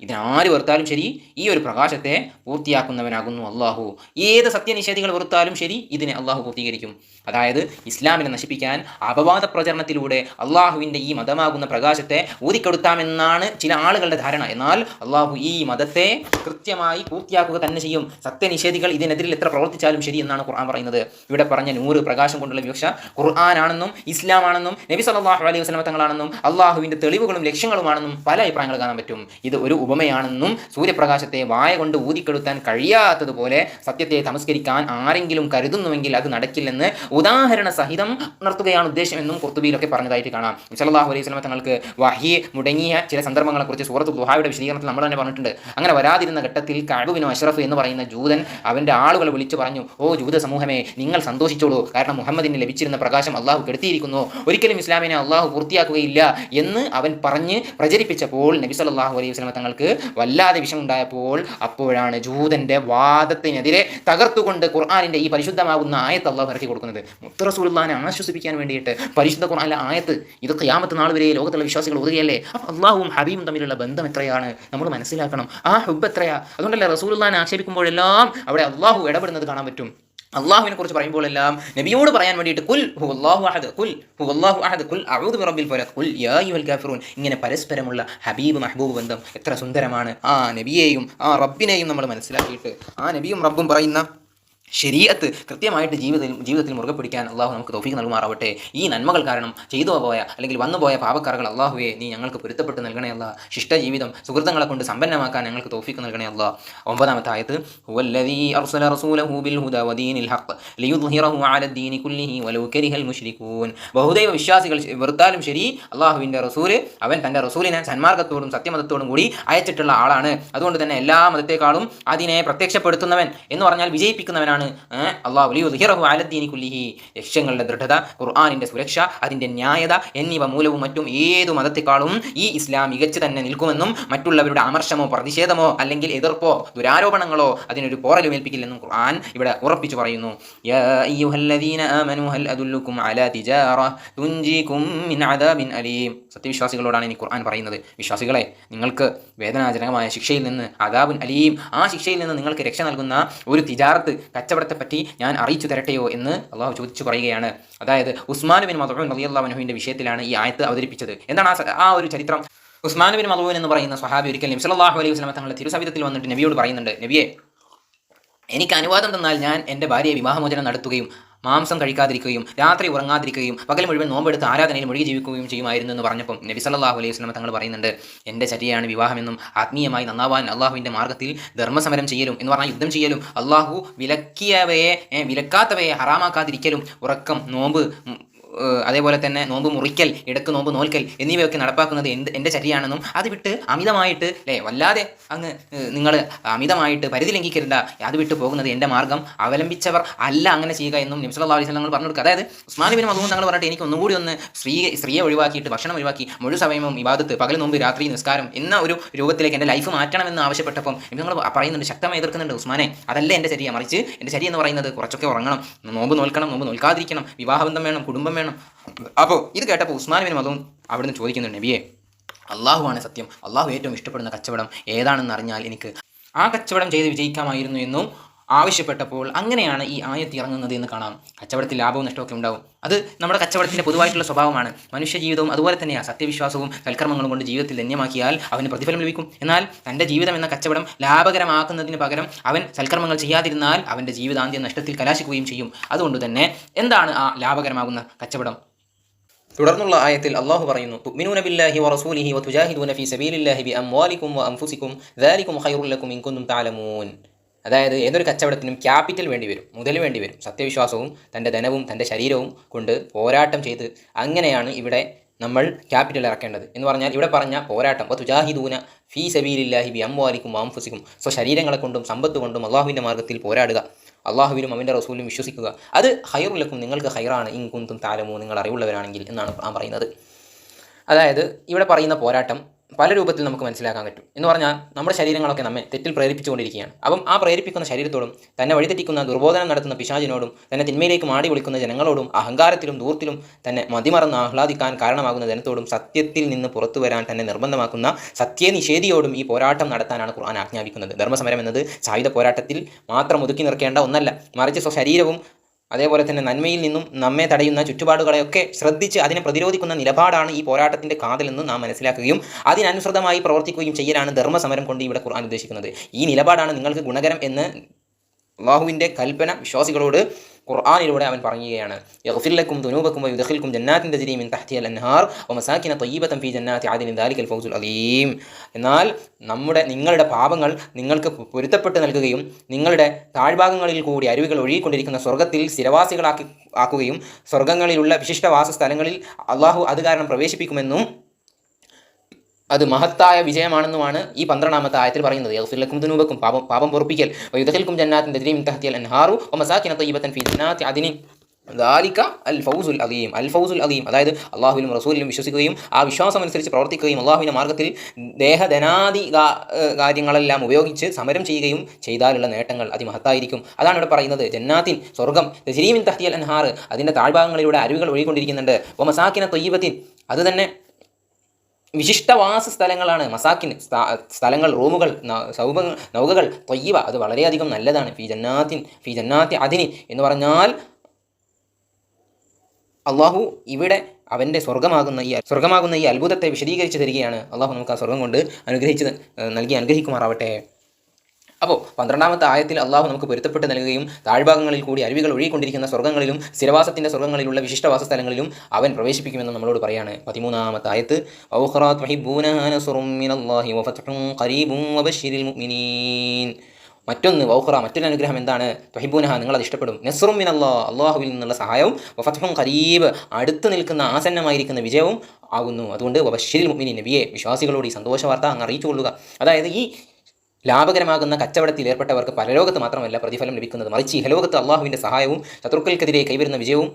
ഇതിനാര് വെറുത്താലും ശരി ഈ ഒരു പ്രകാശത്തെ പൂർത്തിയാക്കുന്നവനാകുന്നു അള്ളാഹു ഏത് സത്യനിഷേധികൾ വെറുത്താലും ശരി ഇതിനെ അള്ളാഹു പൂർത്തീകരിക്കും. അതായത് ഇസ്ലാമിനെ നശിപ്പിക്കാൻ അപവാദ പ്രചരണത്തിലൂടെ അള്ളാഹുവിന്റെ ഈ മതമാകുന്ന പ്രകാശത്തെ ഊതിക്കെടുത്താമെന്നാണ് ചില ആളുകളുടെ ധാരണ. എന്നാൽ അള്ളാഹു ഈ മതത്തെ കൃത്യമായി പൂർത്തിയാക്കുക തന്നെ ചെയ്യും. സത്യനിഷേധികൾ ഇതിനെതിരിൽ എത്ര പ്രവർത്തിച്ചാലും ശരി എന്നാണ് ഖുർആൻ പറയുന്നത്. ഇവിടെ പറഞ്ഞ നൂറ് പ്രകാശം കൊണ്ടുള്ള വിവക്ഷ ഖുർആനാണെന്നും ഇസ്ലാമാണെന്നും നബി സല്ലല്ലാഹു അലൈഹി വസല്ലമ തങ്ങളാണെന്നും അള്ളാഹുവിന്റെ തെളിവുകളും ലക്ഷ്യങ്ങളുമാണെന്നും പല അഭിപ്രായങ്ങൾ കാണാൻ പറ്റും. ഇത് ഒരു ഉപമയാണെന്നും സൂര്യപ്രകാശത്തെ വായ കൊണ്ട് ഊതിക്കെടുത്താൻ കഴിയാത്തതുപോലെ സത്യത്തെ തമസ്കരിക്കാൻ ആരെങ്കിലും കരുതുന്നുവെങ്കിൽ അത് നടക്കില്ലെന്ന് ഉദാഹരണ സഹിതം ഉണർത്തുകയാണ് ഉദ്ദേശമെന്നും കുർത്തുബിയിലൊക്കെ പറഞ്ഞതായിട്ട് കാണാം. സല്ലല്ലാഹു അലൈഹി സ്വലമ തങ്ങൾക്ക് വഹി മുടങ്ങിയ ചില സന്ദർഭങ്ങളെക്കുറിച്ച് സൂറത്ത് ദുഹായുടെ വിശദീകരണത്തിൽ നമ്മൾ തന്നെ പറഞ്ഞിട്ടുണ്ട്. അങ്ങനെ വരാതിരുന്ന ഘട്ടത്തിൽ കഴിവിന് അഷ്റഫ് എന്ന് പറയുന്ന ജൂതൻ അവന്റെ ആളുകളെ വിളിച്ചു പറഞ്ഞു ഓ ജൂത സമൂഹമേ നിങ്ങൾ സന്തോഷിച്ചോളൂ. കാരണം മുഹമ്മദിന് ലഭിച്ചിരുന്ന പ്രകാശം അള്ളാഹു കെടുത്തിയിരിക്കുന്നു. ഒരിക്കലും ഇസ്ലാമിനെ അള്ളാഹു പൂർത്തിയാക്കുകയില്ല എന്ന് അവൻ പറഞ്ഞ് പ്രചരിപ്പിച്ചപ്പോൾ നബി സല്ലല്ലാഹു അലൈഹി വസല്ലമ തങ്ങൾക്ക് വല്ലാതെ വിഷമുണ്ടായപ്പോൾ അപ്പോഴാണ് ജൂതന്റെ വാദത്തിനെതിരെ തകർത്തുകൊണ്ട് ഖുർആാനിന്റെ ഈ പരിശുദ്ധമാകുന്ന ആയത്ത് അള്ളാഹ് ഇറക്കി കൊടുക്കുന്നത്. മുത്തറസൂലുള്ളാനെ ആശ്വസിപ്പിക്കാൻ വേണ്ടിയിട്ട് പരിശുദ്ധ ഖുർആാനിലെ ആയത്ത് ഇത് ഖിയാമത്ത് നാൾ വരെ ലോകത്തുള്ള വിശ്വാസികൾ ഒതുകയല്ലേ അപ്പോൾ അള്ളാഹുവും ഹബീബും തമ്മിലുള്ള ബന്ധം എത്രയാണ്? നമ്മൾ മനസ്സിലാക്കണം. ആ ഹുബ് എത്രയാ? അതുകൊണ്ടല്ലേ റസൂലുള്ളാനെ ആക്ഷേപിക്കുമ്പോഴെല്ലാം അവിടെ അള്ളാഹു ഇടപെടുന്നത് കാണാൻ പറ്റും. അള്ളാഹുവിനെ കുറിച്ച് പറയുമ്പോഴെല്ലാം നബിയോട് പറയാൻ വേണ്ടിയിട്ട് കുൽ അഹദ് കുൽ അഹദ് യാ കാഫിറൂൻ ഇങ്ങനെ പരസ്പരമുള്ള ഹബീബ് മഹബൂബ് ബന്ധം എത്ര സുന്ദരമാണ്. ആ നബിയെയും ആ റബ്ബിനെയും നമ്മൾ മനസ്സിലാക്കിയിട്ട് ആ നബിയും റബ്ബും പറയുന്ന ശരീഅത്ത് കൃത്യമായിട്ട് ജീവിതത്തിൽ ജീവിതത്തിൽ മുറുകെ പിടിക്കാൻ അള്ളാഹു നമുക്ക് തോഫീക്ക് നൽകുമാറാവട്ടെ. ഈ നന്മകൾ കാരണം ചെയ്തു പോയ അല്ലെങ്കിൽ വന്നുപോയ പാപക്കാരകൾ അള്ളാഹുവെ നീ ഞങ്ങൾക്ക് പൊരുത്തപ്പെട്ട് നൽകണേ അല്ല. ശിഷ്ട ജീവിതം സുഹൃത്തുക്കളെ കൊണ്ട് സമ്പന്നമാക്കാൻ ഞങ്ങൾക്ക് തോഫീക്ക് നൽകണേ അല്ല. ഒമ്പതാമത്തെ ആയത്ത് ബഹുദൈവ വിശ്വാസികൾ വെറുത്താലും ശരി അള്ളാഹുവിന്റെ റസൂൽ അവൻ തന്റെ റസൂലിനെ സന്മാർഗത്തോടും സത്യമതത്തോടും കൂടി അയച്ചിട്ടുള്ള ആളാണ്. അതുകൊണ്ട് തന്നെ എല്ലാ മതത്തെക്കാളും അതിനെ പ്രത്യക്ഷപ്പെടുത്തുന്നവൻ എന്ന് പറഞ്ഞാൽ വിജയിപ്പിക്കുന്നവനാണ് അള്ളാഹു ലിയുദ്ഹിറഹു ഉദ്ഹിറഹു കുല്ലിഹി. ലക്ഷ്യങ്ങളുടെ ദൃഢത ഖുർആാനിന്റെ സുരക്ഷ അതിന്റെ ന്യായത എന്നിവ മൂലവും മറ്റും ഏതു മതത്തെക്കാളും ഈ ഇസ്ലാം മികച്ചു തന്നെ നിൽക്കുമെന്നും മറ്റുള്ളവരുടെ അമർഷമോ പ്രതിഷേധമോ അല്ലെങ്കിൽ എതിർപ്പോ ദുരാരോപണങ്ങളോ അതിനൊരു പോറലും ഏൽപ്പിക്കില്ലെന്നും ഖുർആൻ ഇവിടെ ഉറപ്പിച്ചു പറയുന്നു. സത്യവിശ്വാസികളോടാണ് ഇനി ഖുർആൻ പറയുന്നത്. വിശ്വാസികളെ നിങ്ങൾക്ക് വേദനാജനകമായ ശിക്ഷയിൽ നിന്ന് അദാബുൻ അലീം ആ ശിക്ഷയിൽ നിന്ന് നിങ്ങൾക്ക് രക്ഷ നൽകുന്ന ഒരു തിജാറത്ത് കച്ചവടത്തെപ്പറ്റി ഞാൻ അറിയിച്ചു തരട്ടെയോ എന്ന് അള്ളാഹു ചോദിച്ചു പറയുകയാണ്. അതായത് ഉസ്മാൻ ബിൻ മധുൻ അള്ളാഹുവിന്റെ വിഷയത്തിലാണ് ഈ ആയത്ത് അവതരിപ്പിച്ചത്. എന്താണ് ആ ഒരു ചരിത്രം? ഉസ്മാൻ ബിൻ മദൂൻ എന്ന് പറയുന്ന സ്വഹാബി ഒരിക്കൽ നബി അലൈഹി വസല്ലം തങ്ങളുടെ തിരുസവിധത്തിൽ വന്നിട്ട് നബിയോട് പറയുന്നുണ്ട് നബിയെ എനിക്ക് അനുവാദം തന്നാൽ ഞാൻ എന്റെ ഭാര്യയെ വിവാഹമോചനം നടത്തുകയും മാംസം കഴിക്കാതിരിക്കുകയും രാത്രി ഉറങ്ങാതിരിക്കുകയും പകൽ മുഴുവൻ നോമ്പെടുത്ത് ആരാധനയിൽ മുഴുകി ജീവിക്കുകയും ചെയ്യുമായിരുന്നു എന്ന് പറഞ്ഞപ്പോൾ നബി സല്ലാഹു അലൈഹി വസല്ലം തങ്ങൾ പറയുന്നുണ്ട് എന്റെ ചര്യയാണ് വിവാഹമെന്നും ആത്മീയമായി നന്നാവാൻ അള്ളാഹുവിന്റെ മാർഗത്തിൽ ധർമ്മസമരം ചെയ്യലും എന്ന് പറഞ്ഞാൽ യുദ്ധം ചെയ്യലും. അള്ളാഹു വിലക്കിയവയെ വിലക്കാത്തവയെ ഹറാമാക്കാതിരിക്കലും. ഉറക്കം നോമ്പ് അതേപോലെ തന്നെ നോമ്പ് മുറിക്കൽ ഇടയ്ക്ക് നോമ്പ് നോൽക്കൽ എന്നിവയൊക്കെ നടപ്പാക്കുന്നത് എന്ത് എന്റെ ചര്യയാണെന്നും അത് വിട്ട് അമിതമായിട്ട് അല്ലേ വല്ലാതെ അങ്ങ് നിങ്ങൾ അമിതമായിട്ട് പരിധി ലംഘിക്കരുത് അത് വിട്ട് പോകുന്നത് എന്റെ മാർഗം. അവലംബിച്ചവർ അല്ല അങ്ങനെ ചെയ്യുക എന്നും നിംസല അലൈഹി സ്വലങ്ങൾ പറഞ്ഞു കൊടുക്കുക. അതായത് ബിൻ മധുവും തങ്ങൾ പറഞ്ഞിട്ട് എനിക്ക് ഒന്നുകൂടി ഒന്ന് സ്ത്രീ സ്ത്രീയെ ഒഴിവാക്കിയിട്ട് ഭക്ഷണം ഒഴിവാക്കി മുഴു സമയവും ഇബാദത്ത് പകൽ നോമ്പ് രാത്രി നിസ്കാരം എന്ന ഒരു രൂപത്തിലേക്ക് എന്റെ ലൈഫ് മാറ്റണമെന്ന് ആവശ്യപ്പെട്ടപ്പം നിങ്ങൾ പറയുന്നുണ്ട് ശക്തമായി എതിർക്കുന്നുണ്ട് ഉസ്മാനെ അതല്ല എന്റെ ശരിയാണ് മറിച്ച് എന്റെ ശരി എന്ന് പറയുന്നത് കുറച്ചൊക്കെ ഉറങ്ങണം നോമ്പ് നോൽക്കണം നോമ്പ് നോൽക്കാതിരിക്കണം വിവാഹബന്ധം വേണം കുടുംബം വേണം അപ്പോൾ ഇത് കേട്ടപ്പോൾ ഉസ്മാൻ ബിൻ മതവും അവിടുന്ന് ചോദിക്കുന്നുണ്ട് നബിയെ അള്ളാഹുവാണ് സത്യം. അള്ളാഹു ഏറ്റവും ഇഷ്ടപ്പെടുന്ന കച്ചവടം ഏതാണെന്ന് അറിഞ്ഞാൽ എനിക്ക് ആ കച്ചവടം ചെയ്ത് വിജയിക്കാമായിരുന്നു എന്നും ആവശ്യപ്പെട്ടപ്പോൾ അങ്ങനെയാണ് ഈ ആയത്ത് ഇറങ്ങുന്നത് എന്ന് കാണാം. കച്ചവടത്തിൽ ലാഭവും നഷ്ടമൊക്കെ ഉണ്ടാവും. അത് നമ്മുടെ കച്ചവടത്തിന്റെ പൊതുവായിട്ടുള്ള സ്വഭാവമാണ്. മനുഷ്യജീവിതവും അതുപോലെ തന്നെയാണ് സത്യവിശ്വാസവും കൽക്കർമ്മങ്ങളും കൊണ്ട് ജീവിതത്തിൽ ധന്യമാക്കിയാൽ അവന് പ്രതിഫലം ലഭിക്കും. എന്നാൽ തന്റെ ജീവിതം എന്ന കച്ചവടം ലാഭകരമാക്കുന്നതിന് പകരം അവൻ സൽക്കർമ്മങ്ങൾ ചെയ്യാതിരുന്നാൽ അവന്റെ ജീവിതാന്ത്യം നഷ്ടത്തിൽ കലാശിക്കുകയും ചെയ്യും. അതുകൊണ്ട് തന്നെ എന്താണ് ആ ലാഭകരമാകുന്ന കച്ചവടം? തുടർന്നുള്ള ആയത്തിൽ അള്ളാഹു പറയുന്നു തുഅ്മിനൂന ബില്ലാഹി വറസൂലിഹി വതുജാഹിദൂന ഫീ സബീലില്ലാഹി ബിഅംവാലികും വഅൻഫുസികും ദാലികും ഖൈറുൽ ലക്കും ഇൻ കുന്തും തഅലമൂൻ. അതായത് ഏതൊരു കച്ചവടത്തിനും ക്യാപിറ്റൽ വേണ്ടി വരും മുതൽ വേണ്ടി വരും. സത്യവിശ്വാസവും തന്റെ ധനവും തന്റെ ശരീരവും കൊണ്ട് പോരാട്ടം ചെയ്ത് അങ്ങനെയാണ് ഇവിടെ നമ്മൾ ക്യാപിറ്റൽ ഇറക്കേണ്ടത്. എന്ന് പറഞ്ഞാൽ ഇവിടെ പറഞ്ഞ പോരാട്ടം അപ്പോൾ തുജാഹിദൂന ഫീ സബീലില്ലാഹി ബി അംവാലിക്കും വാംഫുസിക്കും സ്വ ശരീരങ്ങളെ കൊണ്ടും സമ്പത്ത് കൊണ്ടും അള്ളാഹുവിന്റെ മാർഗത്തിൽ പോരാടുക അള്ളാഹുവിനും അവന്റെ റസൂലിനും വിശ്വസിക്കുക. അത് ഹൈറുലക്കും നിങ്ങൾക്ക് ഹൈറാണ് ഇൻ താലമോ നിങ്ങൾ അറിവുള്ളവരാണെങ്കിൽ എന്നാണ് ആ പറയുന്നത്. അതായത് ഇവിടെ പറയുന്ന പോരാട്ടം പല രൂപത്തിൽ നമുക്ക് മനസ്സിലാക്കാൻ പറ്റും. എന്ന് പറഞ്ഞാൽ നമ്മുടെ ശരീരങ്ങളൊക്കെ നമ്മെ തെറ്റിൽ പ്രേരിപ്പിച്ചുകൊണ്ടിരിക്കുകയാണ്. അപ്പം ആ പ്രേരിപ്പിക്കുന്ന ശരീരത്തോടും തന്നെ വഴിതെറ്റിക്കുന്ന ദുർബോധനം നടത്തുന്ന പിശാചിനോടും തന്നെ തിന്മയിലേക്ക് മാടി വിളിക്കുന്ന ജനങ്ങളോടും അഹങ്കാരത്തിലും ദൂർത്തിലും തന്നെ മതിമറന്ന് ആഹ്ലാദിക്കാൻ കാരണമാകുന്ന ജനത്തോടും സത്യത്തിൽ നിന്ന് പുറത്തു വരാൻ തന്നെ നിർബന്ധമാക്കുന്ന സത്യനിഷേധിയോടും ഈ പോരാട്ടം നടത്താനാണ് ഖുർആൻ ആജ്ഞാപിക്കുന്നത്. ധർമ്മസമരം എന്നത് സായുധ പോരാട്ടത്തിൽ മാത്രം ഒതുക്കി നിർക്കേണ്ട ഒന്നല്ല. മറിച്ച് സ്വശരീരവും അതേപോലെ തന്നെ നന്മയിൽ നിന്നും നമ്മെ തടയുന്ന ചുറ്റുപാടുകളെയൊക്കെ ശ്രദ്ധിച്ച് അതിനെ പ്രതിരോധിക്കുന്ന നിലപാടാണ് ഈ പോരാട്ടത്തിന്റെ കാതലെന്ന് നാം മനസ്സിലാക്കുകയും അതിനനുസൃതമായി പ്രവർത്തിക്കുകയും ചെയ്യലാണ് ധർമ്മസമരം കൊണ്ട് ഇവിടെ ഖുർആൻ ഉദ്ദേശിക്കുന്നത്. ഈ നിലപാടാണ് നിങ്ങൾക്ക് ഗുണകരം എന്ന് അള്ളാഹുവിന്റെ കൽപ്പന വിശ്വാസികളോട് ഖുർആാനിലൂടെ അവൻ പറയുകയാണ്. യഗ്ഫില്ലക്കും ദുനൂബക്കും വയുദഖിൽക്കും ജന്നാത്തിൻ തജ്രി മിൻ തഹ്തിഹൽ അൻഹാർ വമസാകിന തയ്യിബതൻ ഫീ ജന്നാത്തി ആദിൻ ദാലിക്കൽ ഫൗസുൽ അലീം എന്നാൽ നമ്മുടെ നിങ്ങളുടെ പാപങ്ങൾ നിങ്ങൾക്ക് പൊരുത്തപ്പെട്ട് നൽകുകയും നിങ്ങളുടെ താഴ്ഭാഗങ്ങളിൽ കൂടി അരുവികൾ ഒഴുകിക്കൊണ്ടിരിക്കുന്ന സ്വർഗത്തിൽ സ്ഥിരവാസികളാക്കി ആക്കുകയും സ്വർഗങ്ങളിലുള്ള വിശിഷ്ടവാസ സ്ഥലങ്ങളിൽ അള്ളാഹു അത് കാരണം പ്രവേശിപ്പിക്കുമെന്നും അത് മഹത്തായ വിജയമാണെന്നുമാണ് ഈ പന്ത്രണ്ടാമത്തെ ആയത്തിൽ പറയുന്നത്. യൗഫിലക്കും ദുനൂബക്കും പാപം പാപം പൊറപ്പിക്കൽ. വയുദഖിൽക്കും ജന്നാത്തിൻ തജ്രി തഹത്തിയൽ അൻഹാറു. വമസാകിന തയ്യിബതൻ ഫീ ജന്നാത്തി അതിനി ദാലിക അൽ ഫൗസുൽ അലീം അൽ ഫൗസുൽ അലീം അതായത് അള്ളാഹുവിലും റസൂലിലും വിശ്വസിക്കുകയും ആ വിശ്വാസം അനുസരിച്ച് പ്രവർത്തിക്കുകയും അള്ളാഹുവിന്റെ മാർഗത്തിൽ ദേഹധനാദി കാര്യങ്ങളെല്ലാം ഉപയോഗിച്ച് സമരം ചെയ്യുകയും ചെയ്താലുള്ള നേട്ടങ്ങൾ അതിമഹത്തായിരിക്കും. അതാണ് ഇവിടെ പറയുന്നത്. ജന്നാത്തിൻ സ്വർഗം തജരീമിൻ തഹ്തിയൽ അൻഹാർ. അതിന്റെ താഴ്ഭാഗങ്ങളിലൂടെ അരുവികൾ ഒഴുകിക്കൊണ്ടിരിക്കുന്നുണ്ട്. ഒമസാക്കിന മസാക്കിന തൊയ്യബത്തിൻ. അത് തന്നെ വിശിഷ്ടവാസ സ്ഥലങ്ങളാണ് മസാക്കിന് സ്ഥലങ്ങൾ റൂമുകൾ സൗഭ നൗകകൾ തൊയ്യവ അത് വളരെയധികം നല്ലതാണ്. ഫി ജന്നാത്തിൻ ഫി ജന്നാത്തി അതിന് എന്ന് പറഞ്ഞാൽ അള്ളാഹു ഇവിടെ അവന്റെ സ്വർഗമാകുന്ന ഈ സ്വർഗമാകുന്ന ഈ അത്ഭുതത്തെ വിശദീകരിച്ച് തരികയാണ്. അള്ളാഹു നമുക്ക് ആ സ്വർഗം കൊണ്ട് അനുഗ്രഹിച്ച് നൽകി അനുഗ്രഹിക്കുമാറാവട്ടെ. അപ്പോൾ പന്ത്രണ്ടാമത്തെ ആയത്തിൽ അള്ളാഹു നമുക്ക് പൊരുത്തപ്പെട്ട് നൽകുകയും താഴ്ഭാഗങ്ങളിൽ കൂടി അരുവികൾ ഒഴുകിക്കൊണ്ടിരിക്കുന്ന സ്വർഗങ്ങളിലും സ്ഥിരവാസത്തിന്റെ സ്വർഗങ്ങളിലുള്ള വിശിഷ്ടവാസ സ്ഥലങ്ങളിലും അവൻ പ്രവേശിപ്പിക്കുമെന്ന് നമ്മളോട് പറയാണ്. പതിമൂന്നാമത്തെ ആയത്ത് "വഉഖ്റാ തുഹിബ്ബൂനഹാ നസ്റും മിനല്ലാഹി വഫത്ഹുൻ ഖരീബുൻ വബശ്ശിരിൽ മറ്റൊന്ന് വൗഹറ മറ്റൊരു അനുഗ്രഹം എന്താണ്? തൊഹിബൂനഹ നിങ്ങൾ അത് ഇഷ്ടപ്പെടും. നെസ്റും മിനല്ലാ അള്ളാഹുവിൽ നിന്നുള്ള സഹായവും വഫത്തും ഖരീബ് അടുത്ത് നിൽക്കുന്ന ആസന്നമായിരിക്കുന്ന വിജയവും ആകുന്നു. അതുകൊണ്ട് വബശ്ശിരിൽ മുഅ്മിനീൻ നബിയെ വിശ്വാസികളോട് ഈ സന്തോഷ വാർത്ത അങ്ങ് അറിയിച്ചു കൊള്ളുക. അതായത് ഈ ലാഭകരമാകുന്ന കച്ചവടത്തിൽ ഏർപ്പെട്ടവർക്ക് പരലോകത്ത് മാത്രമല്ല പ്രതിഫലം ലഭിക്കുന്നത്. മറിച്ച് ഇഹലോകത്ത് അള്ളാഹുവിന്റെ സഹായവും ശത്രുക്കൾക്കെതിരെ കൈവരുന്ന വിജയവും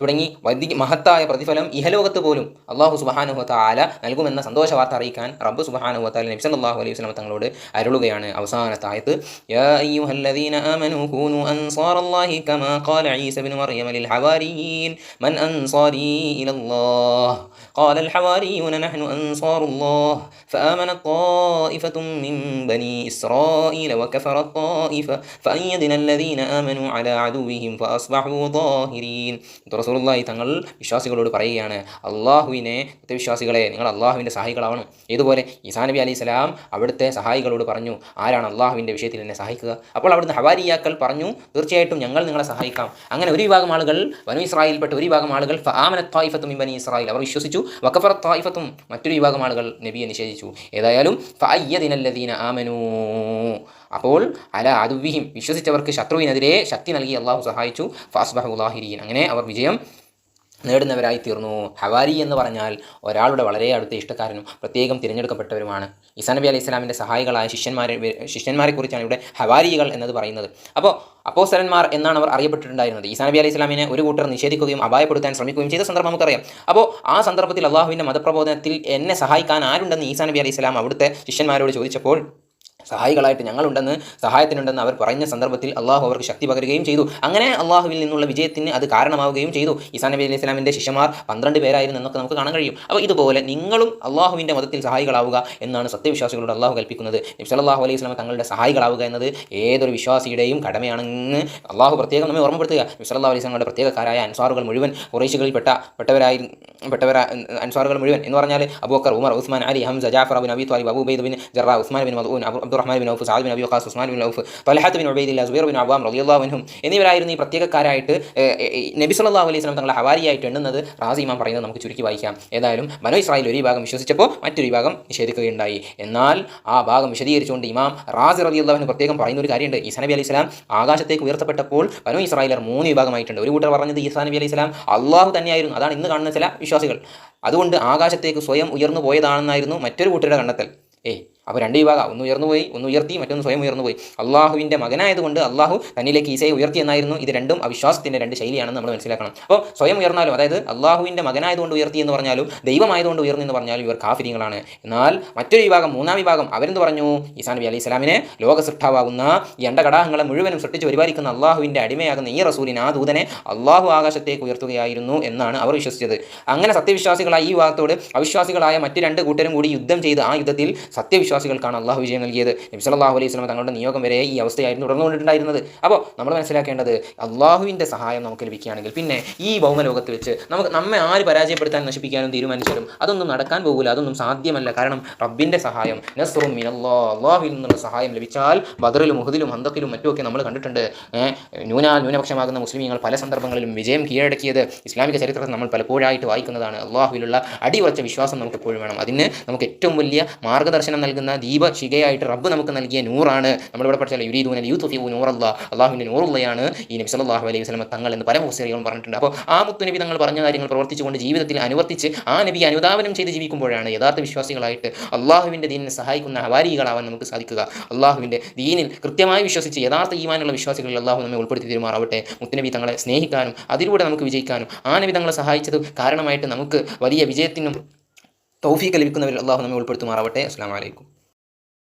തുടങ്ങി വലിയ മഹത്തായ പ്രതിഫലം ഇഹലോകത്ത് പോലും അള്ളാഹു സുബാനുഹത്ത ആല നൽകുമെന്ന സന്തോഷ വാർത്ത അറിയിക്കാൻ റബ്ബ് സുബാനുഹത്ത നബി സല്ലല്ലാഹു അലൈഹി വസല്ലം തങ്ങളോട് അരുളുകയാണ് അവസാനത്തെ ആയത്ത് യാ അയ്യുഹല്ലദീന ആമനൂ കൂനു അൻസാറല്ലാഹി കമാ ഖാല ഈസ ഇബ്നു മർയം ലിൽ ഹവാരിയീൻ മൻ അൻസാരി ഇലല്ലാഹ് قال الحواريون نحن أنصار الله فآمنت طائفة من بني إسرائيل وكفرت طائفة فأيدنا الذين آمنوا على عدوهم فأصبحوا ظاهرين റസൂലുള്ളാഹി തങ്ങൾ വിശ്വാസികളോട് പറയുകയാണ് അള്ളാഹുവിനെ വിശ്വാസികളെ നിങ്ങൾ അള്ളാഹുവിന്റെ സഹായികളാവണം. ഇതുപോലെ ഈസാ നബി അലൈഹി സ്വലാം അവിടുത്തെ സഹായികളോട് പറഞ്ഞു ആരാണ് അള്ളാഹുവിന്റെ വിഷയത്തിൽ എന്നെ സഹായിക്കുക? അപ്പോൾ അവിടുന്ന് ഹവാരിയാക്കൾ പറഞ്ഞു തീർച്ചയായിട്ടും ഞങ്ങൾ നിങ്ങളെ സഹായിക്കാം. അങ്ങനെ ഒരു വിഭാഗം ആളുകൾ വനു ഇസ്രായേൽപ്പെട്ട ഒരു വിഭാഗം ആളുകൾ ഫാമന തായിഫത്തും ഇബനി ഇസ്രായേൽ അവർ വിശ്വസിച്ചു. വക്കഫർ തായിഫത്തും മറ്റൊരു വിഭാഗം ആളുകൾ നബിയെ നിഷേധിച്ചു. ഏതായാലും ഫയ്യദിനല്ലദീന ആമനൂ. അപ്പോൾ അല അതുവിഹിം വിശ്വസിച്ചവർക്ക് ശത്രുവിനെതിരെ ശക്തി നൽകി അള്ളാഹു സഹായിച്ചു. ഫാസ്ബഹുലാഹിരീൻ അങ്ങനെ അവർ വിജയം നേടുന്നവരായി തീർന്നു. ഹവാരി എന്ന് പറഞ്ഞാൽ ഒരാളുടെ വളരെ അടുത്ത ഇഷ്ടക്കാരനും പ്രത്യേകം തിരഞ്ഞെടുക്കപ്പെട്ടവരുമാണ്. ഇസാനബി അലൈഹി ഇസ്ലാമിന്റെ സഹായികളായ ശിഷ്യന്മാരെ ശിഷ്യന്മാരെക്കുറിച്ചാണ് ഇവിടെ ഹവാരികൾ എന്നത് പറയുന്നത്. അപ്പോൾ അപ്പോസ്തലന്മാർ എന്നാണ് അവർ അറിയപ്പെട്ടിട്ടുണ്ടായിരുന്നത്. ഈസാ നബി അലൈഹി ഇസ്ലാമിനെ ഒരു കൂട്ടർ നിഷേധിക്കുകയും അപായപ്പെടുത്താൻ ശ്രമിക്കുകയും ചെയ്ത സന്ദർഭം നമുക്കറിയാം. അപ്പോൾ ആ സന്ദർഭത്തിൽ അള്ളാഹുവിന്റെ മതപ്രബോധനത്തിൽ എന്നെ സഹായിക്കാൻ ആരുണ്ടെന്ന് ഈസാനബി അലൈഹി ഇസ്ലാം അവിടുത്തെ ശിഷ്യന്മാരോട് ചോദിച്ചപ്പോൾ സഹായികളായിട്ട് ഞങ്ങളുണ്ടെന്ന് സഹായത്തിനുണ്ടെന്ന് അവർ പറഞ്ഞ സന്ദർഭത്തിൽ അള്ളാഹു അവർക്ക് ശക്തി പകരുകയും ചെയ്തു. അങ്ങനെ അള്ളാഹുവിൽ നിന്നുള്ള വിജയത്തിന് അത് കാരണമാവുകയും ചെയ്തു. ഈസാ നബി അലൈഹി സ്വലാമിന്റെ ശിഷ്യമാർ പന്ത്രണ്ട് പേരായിരുന്നു എന്നൊക്കെ നമുക്ക് കാണാൻ കഴിയും. അപ്പോൾ ഇതുപോലെ നിങ്ങളും അള്ളാഹുവിന്റെ മതത്തിൽ സഹായികളാവുക എന്നാണ് സത്യവിശ്വാസികളോട് അള്ളാഹു കൽപ്പിക്കുന്നത്. നബി സല്ലല്ലാഹു അലൈഹി സ്വലാം തങ്ങളുടെ സഹായികളാവുക എന്നത് ഏതൊരു വിശ്വാസിയുടെയും കടമയാണെന്ന് അള്ളാഹു പ്രത്യേകം നമ്മെ ഓർമ്മപ്പെടുത്തുക. നബി സല്ലല്ലാഹു അലൈഹി സ്വലാമിന്റെ പ്രത്യേകക്കാരായ അൻസാറുകൾ മുഴുവൻ കുറേശികളിൽ പെട്ട പെട്ടവരായി പെട്ടവരാ അൻസാറുകൾ മുഴുവൻ എന്ന് പറഞ്ഞാൽ Abu Bakr Umar Usman Ali Hamza Jafar ibn Abi Talib Abu Ubaid bin Jarrah Usman bin Mazun Abu Abdurrahman bin Auf Saad bin Abi Waqqas Usman bin Auf Talha bin Ubaidullah Zubair bin Awam അൻഹും എന്നിവരായിരുന്നു ഈ പ്രത്യേകക്കാരായിട്ട് നബി സല്ലല്ലാഹു അലൈഹി സ്വലം തങ്ങളെ ഹവാരിയായിട്ട് എണ്ണുന്നത് റാസി ഇമാം പറയുന്നത് നമുക്ക് ചുരുക്കി വായിക്കാം. ഏതായാലും മനോ ഇസ്രായേൽ ഒരു വിഭാഗം വിശ്വസിച്ചപ്പോൾ മറ്റൊരു വിഭാഗം നിഷേധിക്കുകയുണ്ടായി. എന്നാൽ ആ ഭാഗം വിശദീകരിച്ചുകൊണ്ട് ഇമാം റാസി റബി അള്ളാഹുവിന് പ്രത്യേകം പറയുന്ന ഒരു കാര്യമുണ്ട്. ഈസാ നബി അലൈഹി സ്വലാം ആകാശത്തേക്ക് ഉയർത്തപ്പെട്ടപ്പോൾ മനോ ഇസ്രായേലർ മൂന്ന് വിഭാഗമായിട്ടുണ്ട്. ഒരു കൂട്ടർ പറഞ്ഞത് ഈസാ നബി അലൈഹി സ്വലാം അള്ളാഹു തന്നെയായിരുന്നു. അതാണ് ഇന്ന് കാണുന്ന ചില വിശ്വാസികൾ. അതുകൊണ്ട് ആകാശത്തേക്ക് സ്വയം ഉയർന്നു പോയതാണെന്നായിരുന്നു മറ്റൊരു കൂട്ടരുടെ കണ്ടെത്തൽ ഏയ് അപ്പോൾ രണ്ട് വിഭാഗം. ഒന്ന് ഉയർന്നു പോയി ഒന്ന് ഉയർത്തി മറ്റൊന്ന് സ്വയം ഉയർന്നു പോയി. അള്ളാഹുവിന്റെ മകനായതുകൊണ്ട് അള്ളാഹു തന്നിലേക്ക് ഈസയെ ഉയർത്തി എന്നായിരുന്നു. ഇത് രണ്ടും അവിശ്വാസത്തിന്റെ രണ്ട് ശൈലിയാണെന്ന് നമ്മൾ മനസ്സിലാക്കണം. അപ്പോൾ സ്വയം ഉയർന്നാലും അതായത് അള്ളാഹുവിന്റെ മകനായതുകൊണ്ട് ഉയർത്തി എന്ന് പറഞ്ഞാലും ദൈവമായതുകൊണ്ട് ഉയർന്നു എന്ന് പറഞ്ഞാലും ഇവർ കാഫിരിങ്ങളാണ് എന്നാൽ മറ്റൊരു വിഭാഗം മൂന്നാം വിഭാഗം അവരെന്ന് പറഞ്ഞു? ഈസാ നബി അലൈഹി സ്വലാമിനെ ലോക സൃഷ്ടാവാകുന്ന ഈ അണ്ടകടാഹങ്ങളെ മുഴുവനും സൃഷ്ടിച്ച് പരിപാലിക്കുന്ന അള്ളാഹുവിന്റെ അടിമയാകുന്ന ഈ റസൂലിന് ആ ദൂതനെ അള്ളാഹു ആകാശത്തേക്ക് ഉയർത്തുകയായിരുന്നു എന്നാണ് അവർ വിശ്വസിച്ചത്. അങ്ങനെ സത്യവിശ്വാസികളായ ഈ വിഭാഗത്തോട് അവിശ്വാസികളായ മറ്റ് രണ്ട് കൂട്ടരും കൂടി യുദ്ധം ചെയ്ത് ആ യുദ്ധത്തിൽ സത്യവിശ്വാസികൾക്കാണ് അള്ളാഹു വിജയം നൽകിയത്. നബി സല്ലല്ലാഹു അലൈഹി സ്വലം തങ്ങളുടെ നിയോഗം വരെ ഈ അവസ്ഥയായിരുന്നു തുടർന്നുകൊണ്ടിട്ടുണ്ടായിരുന്നത്. അപ്പോൾ നമ്മൾ മനസ്സിലാക്കേണ്ടത് അള്ളാഹുവിന്റെ സഹായം നമുക്ക് ലഭിക്കുകയാണെങ്കിൽ പിന്നെ ഈ ഭൗമലോകത്ത് വെച്ച് നമുക്ക് നമ്മെ ആര് പരാജയപ്പെടുത്താൻ നശിപ്പിക്കാനും തീരുമാനിച്ചാലും അതൊന്നും നടക്കാൻ പോകില്ല അതൊന്നും സാധ്യമല്ല. കാരണം റബ്ബിന്റെ സഹായം നസ്റും മിനല്ലോ അള്ളാഹുവിൽ നിന്നുള്ള സഹായം ലഭിച്ചാൽ ബദറിലും മുഹദിലും ഹന്തക്കിലും മറ്റുമൊക്കെ നമ്മൾ കണ്ടിട്ടുണ്ട്. ന്യൂന ന്യൂനപക്ഷമാകുന്ന മുസ്ലിമീങ്ങൾ പല സന്ദർഭങ്ങളിലും വിജയം കീഴടക്കിയത് ഇസ്ലാമിക ചരിത്രത്തിൽ നമ്മൾ പലപ്പോഴായിട്ട് വായിക്കുന്നതാണ്. അള്ളാഹുവിലുള്ള അടിയുറച്ച വിശ്വാസം നമുക്ക് എപ്പോഴും വേണം. അതിന് നമുക്ക് ഏറ്റവും വലിയ മാർഗദർശനം നൽകുന്ന ദീപശിഖയായിട്ട് റബ്ബ് നമുക്ക് നൽകിയ നൂറാണ്. നമ്മളിവിടെ പഠിച്ചാൽ യുരീദൂന യൂത്തുഫി നൂറല്ല. അള്ളാഹുവിന്റെ നൂറുള്ളയാണ്. ഈ നബി സല്ലല്ലാഹു അലൈഹി വസ്ലമ തങ്ങൾ എന്ന് പല മുസ്ലിങ്ങളും പറഞ്ഞിട്ടുണ്ട്. അപ്പോൾ ആ മുത്തുനബി തങ്ങൾ പറഞ്ഞ കാര്യങ്ങൾ പ്രവർത്തിച്ചുകൊണ്ട് ജീവിതത്തിൽ അനുവർത്തിച്ച് ആ നബി അനുദാപനം ചെയ്ത് ജീവിക്കുമ്പോഴാണ് യഥാർത്ഥ വിശ്വാസികളായിട്ട് അള്ളാഹുവിന്റെ ദീനിനെ സഹായിക്കുന്ന ഹവാരികളാവാൻ നമുക്ക് സാധിക്കുക. അള്ളാഹുവിന്റെ ദീനിൽ കൃത്യമായി വിശ്വസിച്ച് യഥാർത്ഥ ഈമാനുള്ള വിശ്വാസികളിൽ അള്ളാഹു നമ്മെ ഉൾപ്പെടുത്തി തീരുമാറാവട്ടെ. മുത്തുനബി തങ്ങളെ സ്നേഹിക്കാനും അതിലൂടെ നമുക്ക് വിജയിക്കാനും ആ നബി തങ്ങളെ സഹായിച്ചത് കാരണമായിട്ട് നമുക്ക് വലിയ വിജയത്തിനും തൗഫീക്ക് ലഭിക്കുന്നവരിൽ അള്ളാഹു നമ്മെ ഉൾപ്പെടുത്തുമാറാവട്ടെ. അസ്സാം വലൈക്കും